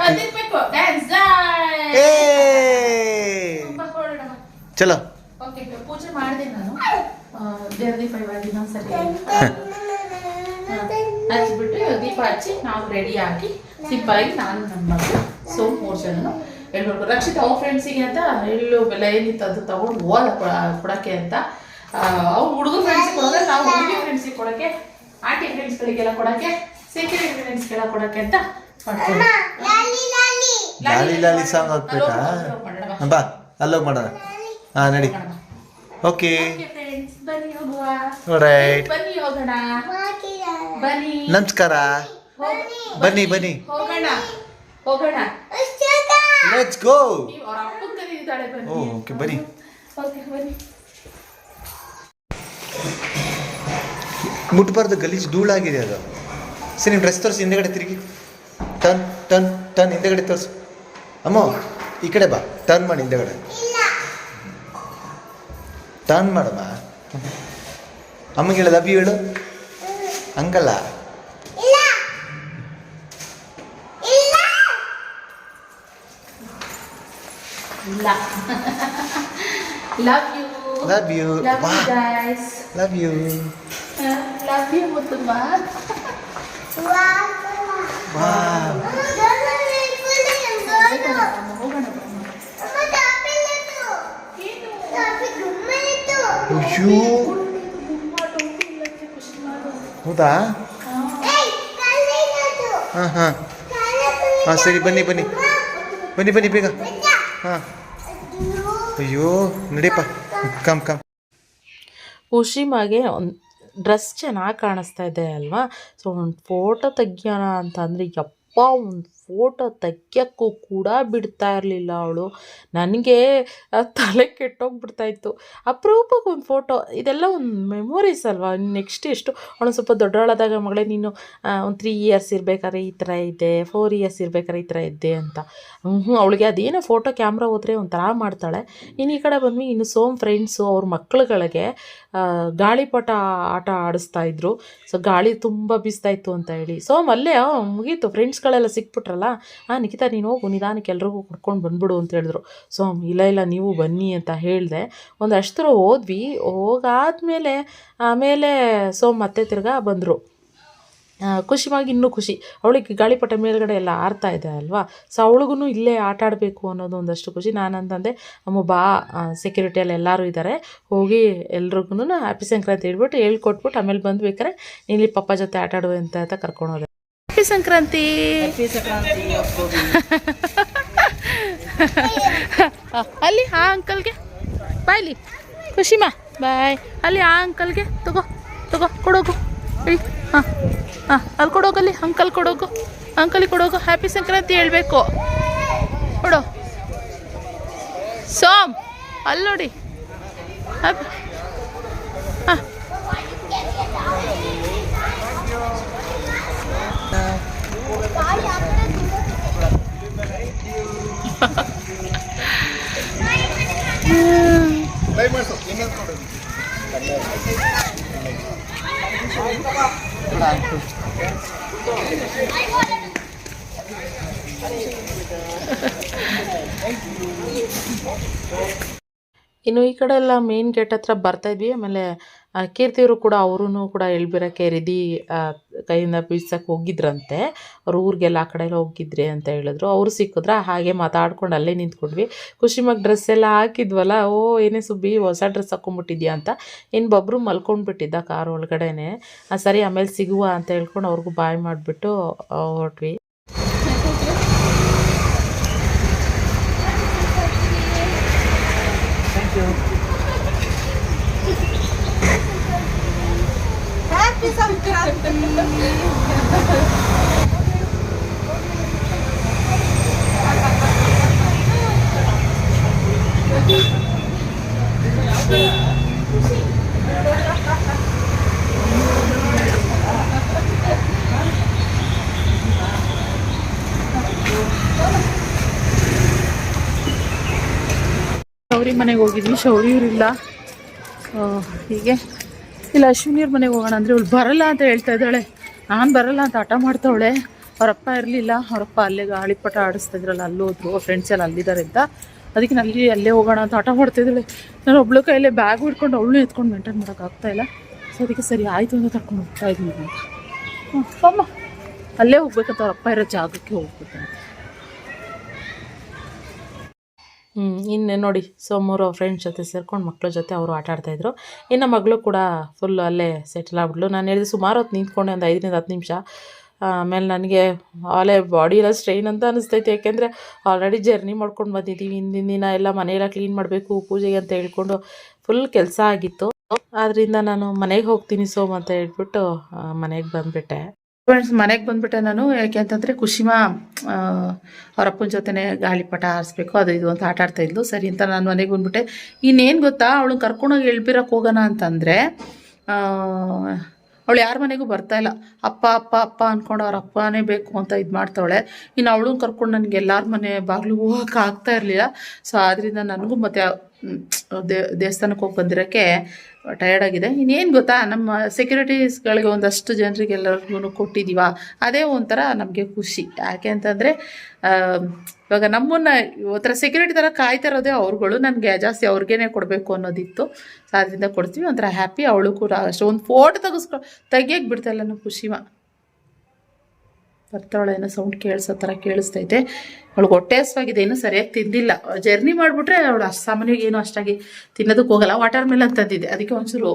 ಅದಿರ್ಬೇಕು ಚಲೋ. ಓಕೆ ಪೂಜೆ ಮಾಡಿದೆ ನಾನು. ದೇವ್ರ ದೀಪ ಇವಾಗ ಇನ್ನೊಂದ್ಸರಿ ಹಚ್ಬಿಟ್ಟು ದೀಪ ಹಚ್ಚಿ ನಾವು ರೆಡಿ ಆಗಿ ಸಿಂಪಲಾಗಿ ನಾನು ನಮ್ಮ ಮಗಳು ಸೋಮ್ ಮೂರು ಜನ ಹೇಳ್ಬೇಕು. ರಕ್ಷಿತ್ ಅವ್ರ ಫ್ರೆಂಡ್ಸಿಗೆ ಅಂತ ಎಳ್ಳು ಬೆಲೆ ಏನಿತ್ತು ಅದು ತಗೊಂಡು ಹೋದ ಕೊಡಕ್ಕೆ ಅಂತ. ಅವ್ರ ಹುಡುಗ ಫ್ರೆಂಡ್ಸಿಗೆ ಕೊಡೋದ್ರೆ ನಾವು ಹುಡುಗಿ ಫ್ರೆಂಡ್ಸಿಗೆ ಕೊಡೋಕ್ಕೆ ಆಂಟಿ ಫ್ರೆಂಡ್ಸ್ಗಳಿಗೆಲ್ಲ ಕೊಡೋಕ್ಕೆ ಸೆಕ್ಯೂರಿಟಿ ಫ್ರೆಂಡ್ಸ್ಗೆಲ್ಲ ಕೊಡೋಕ್ಕೆ ಅಂತ ಲಾಲಿ ಲಾಲಿ. ಸಾಂಗ್ ಹಾಕ್ಬೇಕಾ ಬಾ. ಅಲ್ಲೋ ಮಾಡೋಣ. ಹಾಂ ನಡಿ. ಓಕೆ. ಫ್ರೆಂಡ್ಸ್ ಬನ್ನಿ ಹೋಗುವ. ರೈಟ್ ಬನ್ನಿ ಹೋಗೋಣ. ಬನ್ನಿ. ನಮಸ್ಕಾರ. ಬನ್ನಿ. ಬನ್ನಿ ಹೋಗೋಣ. ಹೋಗೋಣ. ಲೆಟ್ಸ್ ಗೋ ಓಕೆ ಬನ್ನಿ. ಮುಟ್ಬಾರ್ದು ಗಲೀಜು ಧೂಳಾಗಿದೆ ಅದು. ಸರಿ ನಿಮ್ಮ ಡ್ರೆಸ್ ತೋರಿಸಿ ಹಿಂದೆಗಡೆ ತಿರುಗಿ. ಟರ್ನ್ ಟರ್ನ್ ಟರ್ನ್ ಹಿಂದೆಗಡೆ ತೋರಿಸು. ಅಮ್ಮ ಈ ಕಡೆ ಬಾ. ಟರ್ನ್ ಮಾಡಿ ಹಿಂದೆಗಡೆ. ಟರ್ನ್ ಮಾಡಮ್ಮ. ಅಮ್ಮಗೆ ಹೇಳೋದು ಅಭಿ ಹೇಳು. ಹಂಗಲ್ಲ. ಇಲ್ಲ love you love you love ವಾ you guys love you love you Muttamma ವಾ ಹೋಗೋಣ ಬನ್ನಿ. ಅಯ್ಯೋ ಹೌದಾ ಹಾಂ ಹಾಂ ಹಾಂ ಸರಿ ಬನ್ನಿ ಬನ್ನಿ ಬನ್ನಿ ಬನ್ನಿ ಬೇಗ ಹಾಂ ಅಯ್ಯೋ ನಡಿಯಪ್ಪ ಕಮ್ ಕಮ್ ಉಷಿಮಾಗೆ ಒಂದು ಡ್ರೆಸ್ ಚೆನ್ನಾಗಿ ಕಾಣಿಸ್ತಾ ಇದೆ ಅಲ್ವಾ? ಸೊ ಒಂದು ಫೋಟೋ ತೆಗಿಯೋಣ ಅಂತಂದರೆ ಯಪ್ಪ, ಒಂದು ಫೋಟೋ ತೆಗಿಯೋಕ್ಕೂ ಕೂಡ ಬಿಡ್ತಾ ಇರಲಿಲ್ಲ ಅವಳು. ನನಗೆ ತಲೆ ಕೆಟ್ಟೋಗ್ಬಿಡ್ತಾಯಿತ್ತು. ಅಪರೂಪಕ್ಕೆ ಒಂದು ಫೋಟೋ ಇದೆಲ್ಲ ಒಂದು ಮೆಮೊರೀಸ್ ಅಲ್ವಾ? ನೆಕ್ಸ್ಟ್ ಎಷ್ಟು, ಅವಳು ಸ್ವಲ್ಪ ದೊಡ್ಡವಳಾದಾಗ, ಮಗಳೇ, ನೀನು ಒಂದು ತ್ರೀ ಇಯರ್ಸ್ ಇರಬೇಕಾದ್ರೆ ಈ ಥರ ಇದೆ ಫೋರ್ ಇಯರ್ಸ್ ಇರಬೇಕಾದ್ರೆ ಈ ಥರ ಇದ್ದೆ ಅಂತ. ಹ್ಞೂ ಅವಳಿಗೆ ಅದೇನೋ ಫೋಟೋ ಕ್ಯಾಮ್ರಾ ಹೋದರೆ ಒಂಥರ ಮಾಡ್ತಾಳೆ. ಇನ್ನು ಈ ಕಡೆ ಬಂದು ಇನ್ನು ಸೋಮ್ ಫ್ರೆಂಡ್ಸು ಅವ್ರ ಮಕ್ಕಳುಗಳಿಗೆ ಗಾಳಿಪಟ ಆಟ ಆಡಿಸ್ತಾ ಇದ್ರು. ಸೊ ಗಾಳಿ ತುಂಬ ಬೀಸ್ತಾ ಇತ್ತು ಅಂತ ಹೇಳಿ. ಸೊ ಅಲ್ಲೇ ಮುಗೀತು. ಫ್ರೆಂಡ್ಸ್ಗಳೆಲ್ಲ ಸಿಕ್ಬಿಟ್ರಲ್ಲ? ಹಾಂ ನಿಖಿತಾ, ನೀನು ಹೋಗು, ನಿಧಾನಕ್ಕೆ ಎಲ್ರಿಗೂ ಕುಡ್ಕೊಂಡು ಬಂದ್ಬಿಡು ಅಂತ ಹೇಳಿದ್ರು. ಸೊ ಇಲ್ಲ ಇಲ್ಲ, ನೀವು ಬನ್ನಿ ಅಂತ ಹೇಳಿದೆ. ಒಂದು ಅಷ್ಟರ ಹೋದ್ವಿ. ಹೋಗಾದ್ಮೇಲೆ, ಆಮೇಲೆ ಸೊ ಮತ್ತೆ ತಿರ್ಗಾ ಬಂದರು. ಖುಷಿವಾಗಿ ಇನ್ನೂ ಖುಷಿ. ಅವಳಿಗೆ ಗಾಳಿಪಟ ಮೇಲುಗಡೆ ಎಲ್ಲ ಆರ್ತಾ ಇದೆ ಅಲ್ವಾ? ಸೊ ಅವಳಿಗೂ ಇಲ್ಲೇ ಆಟ ಆಡಬೇಕು ಅನ್ನೋದು ಒಂದಷ್ಟು ಖುಷಿ. ನಾನು ಅಂತಂದೆ ಅಮ್ಮ ಬಾ ಸೆಕ್ಯೂರಿಟಿಯಲ್ಲಿ ಎಲ್ಲರೂ ಇದ್ದಾರೆ ಹೋಗಿ ಎಲ್ರಿಗೂ ಹ್ಯಾಪಿ ಸಂಕ್ರಾಂತಿ ಹೇಳ್ಬಿಟ್ಟು ಹೇಳ್ಕೊಟ್ಬಿಟ್ಟು ಆಮೇಲೆ ಬಂದು ಬೇಕಾರೆ ಇಲ್ಲಿ ಪಪ್ಪ ಜೊತೆ ಆಟ ಆಡುವೆ ಅಂತ ಅಂತ ಕರ್ಕೊಂಡು ಹೋದೆ. ಹ್ಯಾಪಿ ಸಂಕ್ರಾಂತಿ ಅಲ್ಲಿ ಆ ಅಂಕಲ್ಗೆ. ಬಾಯ್ಲಿ ಖುಷಿಮಾ ಬಾಯ್. ಅಲ್ಲಿ ಆ ಅಂಕಲ್ಗೆ. ತಗೋ. ತಗೋ ಕೊಡೋಗು. ಹೇಳಿ ಹಾಂ ಹಾಂ ಅಲ್ಲಿ ಕೊಡೋಗಲ್ಲಿ ಅಂಕಲ್ ಕೊಡೋಗು ಅಂಕಲಿಗೆ ಕೊಡೋಗು ಹ್ಯಾಪಿ ಸಂಕ್ರಾಂತಿ ಹೇಳಬೇಕು ಕೊಡು ಸೋಮ್, ಅಲ್ಲಿ ನೋಡಿ ಅಪ್. ಹ. ಇನ್ನು ಈ ಕಡೆ ಎಲ್ಲ ಮೇನ್ ಗೇಟ್ ಹತ್ರ ಬರ್ತಾ ಇದ್ವಿ ಆಮೇಲೆ ಕೀರ್ತಿಯವರು ಕೂಡ ಅವರೂ ಕೂಡ ಎಳ್ಬಿರಕ್ಕೆ ರಿದಿ ಕೈಯಿಂದ ಬೀಸಕ್ಕೆ ಹೋಗಿದ್ರಂತೆ. ಅವ್ರ ಊರಿಗೆಲ್ಲ ಆ ಕಡೆ ಎಲ್ಲ ಹೋಗಿದ್ರಿ ಅಂತ ಹೇಳಿದ್ರು. ಅವರು ಸಿಕ್ಕಿದ್ರೆ ಹಾಗೆ ಮಾತಾಡ್ಕೊಂಡು ಅಲ್ಲೇ ನಿಂತ್ಕೊಂಡ್ವಿ. ಖುಷಿಮಾಗ್ ಡ್ರೆಸ್ ಎಲ್ಲ ಹಾಕಿದ್ವಲ್ಲ, ಓ, ಏನೇ ಸುಬ್ಬಿ, ಹೊಸ ಡ್ರೆಸ್ ಹಾಕೊಂಡ್ಬಿಟ್ಟಿದ್ಯಾ ಅಂತ. ಇನ್ನು ಬಬ್ರು ಮಲ್ಕೊಂಡ್ಬಿಟ್ಟಿದ್ದ ಕಾರ್ ಒಳಗಡೆನೆ. ಸರಿ, ಆಮೇಲೆ ಸಿಗುವ ಅಂತ ಹೇಳ್ಕೊಂಡು ಅವ್ರಿಗೂ ಬಾಯ್ ಮಾಡಿಬಿಟ್ಟು ಹೊರಟ್ವಿ. ಶೌರಿ ಮನೆಗೆ ಹೋಗಿದ್ವಿ. ಶೌರಿ ಇವ್ರಿಲ್ಲ. ಆ, ಹೀಗೆ. ಇಲ್ಲ ಅಶ್ವಿನಿಯವ್ರ ಮನೆಗೆ ಹೋಗೋಣ ಅಂದರೆ ಇವಳು ಬರಲ್ಲ ಅಂತ ಹೇಳ್ತಾ ಇದ್ದಾಳೆ. ನಾನು ಬರಲ್ಲ ಅಂತ ಹಠ ಮಾಡ್ತಾವಳೆ. ಅವರಪ್ಪ ಇರಲಿಲ್ಲ. ಅವರಪ್ಪ ಅಲ್ಲೇ ಗಾಳಿಪಟ ಆಡಿಸ್ತಾ ಇದ್ರಲ್ಲ ಅಲ್ಲಿ ಹೋದ್ರು. ಫ್ರೆಂಡ್ಸ್ ಎಲ್ಲ ಅಲ್ಲಿದ್ದಾರೆ ಅಂತ. ಅದಕ್ಕೆ ನಾನು ಅಲ್ಲಿ ಹೋಗೋಣ ಅಂತ ಆಟ ಮಾಡ್ತಿದ್ದಾಳೆ ನಾನು ಒಬ್ಳು ಕೈಯಲ್ಲೇ ಬ್ಯಾಗ್ ಹಿಡ್ಕೊಂಡು ಅವಳು ಎತ್ಕೊಂಡು ಮೇಂಟೈನ್ ಮಾಡೋಕ್ಕಾಗ್ತಾಯಿಲ್ಲ ಸೊ ಅದಕ್ಕೆ ಸರಿ ಆಯಿತು ಅಂತ ಕರ್ಕೊಂಡು ಹೋಗ್ತಾ ಇದ್ದೀನಿ ಅಮ್ಮ. ಅಲ್ಲೇ ಹೋಗ್ಬೇಕಂತ ಅವರಪ್ಪ ಇರೋ ಜಾಗಕ್ಕೆ ಹೋಗ್ಬೇಕಂತ ಹ್ಞೂ ಇನ್ನು ನೋಡಿ, ಸೋಮೂರು ಫ್ರೆಂಡ್ಸ್ ಜೊತೆ ಸೇರ್ಕೊಂಡು ಮಕ್ಕಳ ಜೊತೆ ಅವರು ಆಟ ಆಡ್ತಾಯಿದ್ರು ಇನ್ನು ಮಗಳು ಕೂಡ ಫುಲ್ ಅಲ್ಲೇ ಸೆಟಲ್ ಆಗ್ಬಿಡ್ಲು ನಾನು ಹೇಳಿದೆ ಸುಮಾರು ಹೊತ್ತು ನಿಂತ್ಕೊಂಡೆ, ಒಂದು ಐದರಿಂದ ಹತ್ತು ನಿಮಿಷ. ಆಮೇಲೆ ನನಗೆ ಆಲೇ ಬಾಡಿ ಸ್ಟ್ರೈನ್ ಅಂತ ಅನಿಸ್ತೈತೆ. ಯಾಕೆಂದರೆ ಆಲ್ರೆಡಿ ಜರ್ನಿ ಮಾಡ್ಕೊಂಡು ಬಂದಿದ್ದೀವಿ ಹಿಂದಿನ ದಿನ ಎಲ್ಲ ಮನೆಯೆಲ್ಲ ಕ್ಲೀನ್ ಮಾಡಬೇಕು, ಪೂಜೆಗೆ ಅಂತ ಹೇಳ್ಕೊಂಡು ಫುಲ್ ಕೆಲಸ ಆಗಿತ್ತು. ಆದ್ದರಿಂದ ನಾನು ಮನೆಗೆ ಹೋಗ್ತೀನಿ ಸೋಮ್ ಅಂತ ಹೇಳ್ಬಿಟ್ಟು ಮನೆಗೆ ಬಂದುಬಿಟ್ಟೆ. ಫ್ರೆಂಡ್ಸ್ ಮನೆಗೆ ಬಂದ್ಬಿಟ್ಟೆ ನಾನು, ಯಾಕೆ ಅಂತಂದರೆ ಕುಶಿಮಾ ಅವರಪ್ಪನ ಜೊತೆನೇ ಗಾಳಿಪಟ ಹಾರಿಸ್ಬೇಕು ಅದು ಇದು ಅಂತ ಆಟ ಆಡ್ತಾ ಇದ್ಲು. ಸರಿ ಅಂತ ನಾನು ಮನೆಗೆ ಬಂದ್ಬಿಟ್ಟೆ. ಇನ್ನೇನು ಗೊತ್ತಾ ಅವಳು ಕರ್ಕೊಂಡೋಗಿ ಎಳ್ಬಿರಕ್ಕೆ ಹೋಗೋಣ ಅಂತಂದರೆ ಅವಳು ಯಾರ ಮನೆಗೂ ಬರ್ತಾ ಇಲ್ಲ. ಅಪ್ಪ ಅಪ್ಪ ಅಪ್ಪ ಅಂದ್ಕೊಂಡು ಅವ್ರ ಅಪ್ಪನೇ ಬೇಕು ಅಂತ ಇದು ಮಾಡ್ತಾವಳೆ. ಇನ್ನು ಅವಳು ಕರ್ಕೊಂಡು ನನಗೆ ಎಲ್ಲರ ಮನೆ ಬಾಗಿಲು ಹೋಗೋಕೆ ಆಗ್ತಾ ಇರಲಿಲ್ಲ. ಸೊ ಆದ್ದರಿಂದ ನನಗೂ ಮತ್ತೆ ದೇವಸ್ಥಾನಕ್ಕೆ ಹೋಗಿ ಬಂದಿರೋಕ್ಕೆ ಟಯರ್ಡ್ ಆಗಿದೆ. ಇನ್ನೇನು ಗೊತ್ತಾ? ನಮ್ಮ ಸೆಕ್ಯೂರಿಟೀಸ್ಗಳಿಗೆ ಒಂದಷ್ಟು ಜನರಿಗೆಲ್ಲರಿಗೂ ಕೊಟ್ಟಿದ್ದೀವ ಅದೇ ಒಂಥರ ನಮಗೆ ಖುಷಿ. ಯಾಕೆ ಅಂತಂದರೆ ಇವಾಗ ನಮ್ಮನ್ನು ಒಂಥರ ಸೆಕ್ಯೂರಿಟಿ ಥರ ಕಾಯ್ತಾ ಇರೋದೇ ಅವ್ರುಗಳು. ನನಗೆ ಜಾಸ್ತಿ ಅವ್ರಿಗೇನೆ ಕೊಡಬೇಕು ಅನ್ನೋದಿತ್ತು. ಸೊ, ಅದರಿಂದ ಕೊಡ್ತೀವಿ. ಒಂಥರ ಹ್ಯಾಪಿ ಅವಳು ಕೂಡ ಅಷ್ಟೇ. ಒಂದು ಫೋಟೋ ತೆಗೆಸ್ಕೊ ತೆಗಿಯಕ್ಕೆ ಬಿಡ್ತಾಯಿಲ್ಲ ನಮ್ಮ ಖುಷಿಮ ಬರ್ತಾಳೆ ಏನೋ ಸೌಂಡ್ ಕೇಳಿಸೋ ಥರ ಕೇಳಿಸ್ತೈತೆ. ಅವಳಿಗೆ ಹೊಟ್ಟೆ ಹಸುವಾಗಿದೆ ಏನೂ ಸರಿಯಾಗಿ ತಿಂದಿಲ್ಲ. ಜರ್ನಿ ಮಾಡಿಬಿಟ್ರೆ ಅವಳು ಅಷ್ಟು ಸಾಮಾನ್ಯವಾಗಿ ಏನೂ ಅಷ್ಟಾಗಿ ತಿನ್ನೋದಕ್ಕೆ ಹೋಗಲ್ಲ. ವಾಟರ್ ಮೆಲನ್ ತಂದಿದ್ದೆ. ಅದಕ್ಕೆ ಒಂಚೂರು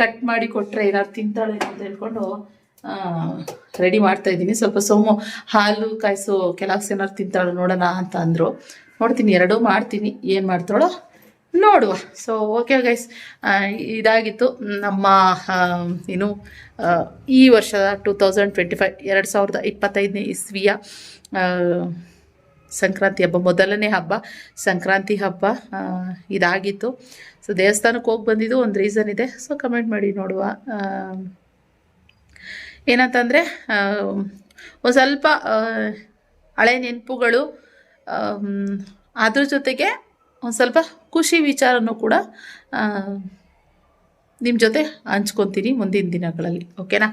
ಕಟ್ ಮಾಡಿ ಕೊಟ್ಟರೆ ಏನಾದ್ರು ತಿಂತಾಳೆ ಅಂತ ಹೇಳ್ಕೊಂಡು ರೆಡಿ ಮಾಡ್ತಾ ಇದ್ದೀನಿ. ಸ್ವಲ್ಪ ಸೋಮು, ಹಾಲು, ಕಾಯಿಸು ಕೆಲಸ ಏನಾದ್ರು ತಿಂತಾಳು ನೋಡೋಣ ಅಂತ ಅಂದರು. ನೋಡ್ತೀನಿ, ಎರಡೂ ಮಾಡ್ತೀನಿ. ಏನು ಮಾಡ್ತಾಳೋ? ನೋಡುವ. ಸೊ ಓಕೆ ಗೈಸ್ ಇದಾಗಿತ್ತು ನಮ್ಮ ಏನು ಈ ವರ್ಷದ ಟೂ ತೌಸಂಡ್ ಟ್ವೆಂಟಿ ಫೈವ್ ಎರಡು ಸಾವಿರದ ಇಪ್ಪತ್ತೈದನೇ ಇಸ್ವಿಯ ಸಂಕ್ರಾಂತಿ ಹಬ್ಬ, ಮೊದಲನೇ ಹಬ್ಬ, ಸಂಕ್ರಾಂತಿ ಹಬ್ಬ ಇದಾಗಿತ್ತು. ಸೊ ದೇವಸ್ಥಾನಕ್ಕೆ ಹೋಗಿ ಬಂದಿದ್ದು ಒಂದು ರೀಸನ್ ಇದೆ. ಸೊ ಕಮೆಂಟ್ ಮಾಡಿ ನೋಡುವ. ಏನಂತಂದರೆ ಒಂದು ಸ್ವಲ್ಪ ಹಳೆ ನೆನಪುಗಳು ಅದ್ರ ಜೊತೆಗೆ ಒಂದು ಸ್ವಲ್ಪ ಖುಷಿ ವಿಚಾರನೂ ಕೂಡ ನಿಮ್ಮ ಜೊತೆ ಹಂಚ್ಕೊತೀನಿ ಮುಂದಿನ ದಿನಗಳಲ್ಲಿ, ಓಕೆನಾ?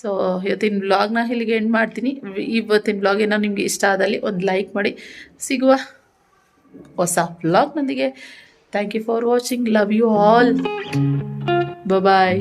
ಸೊ ಇವತ್ತಿನ ಬ್ಲಾಗ್ನ ಇಲ್ಲಿಗೆ ಎಂಡ್ ಮಾಡ್ತೀನಿ. ಇವತ್ತಿನ ಬ್ಲಾಗ್ ಏನೋ ನಿಮಗೆ ಇಷ್ಟ ಆದಲ್ಲಿ ಒಂದು ಲೈಕ್ ಮಾಡಿ. ಸಿಗುವ ಹೊಸ ಬ್ಲಾಗ್ನೊಂದಿಗೆ thank you for watching love you all bye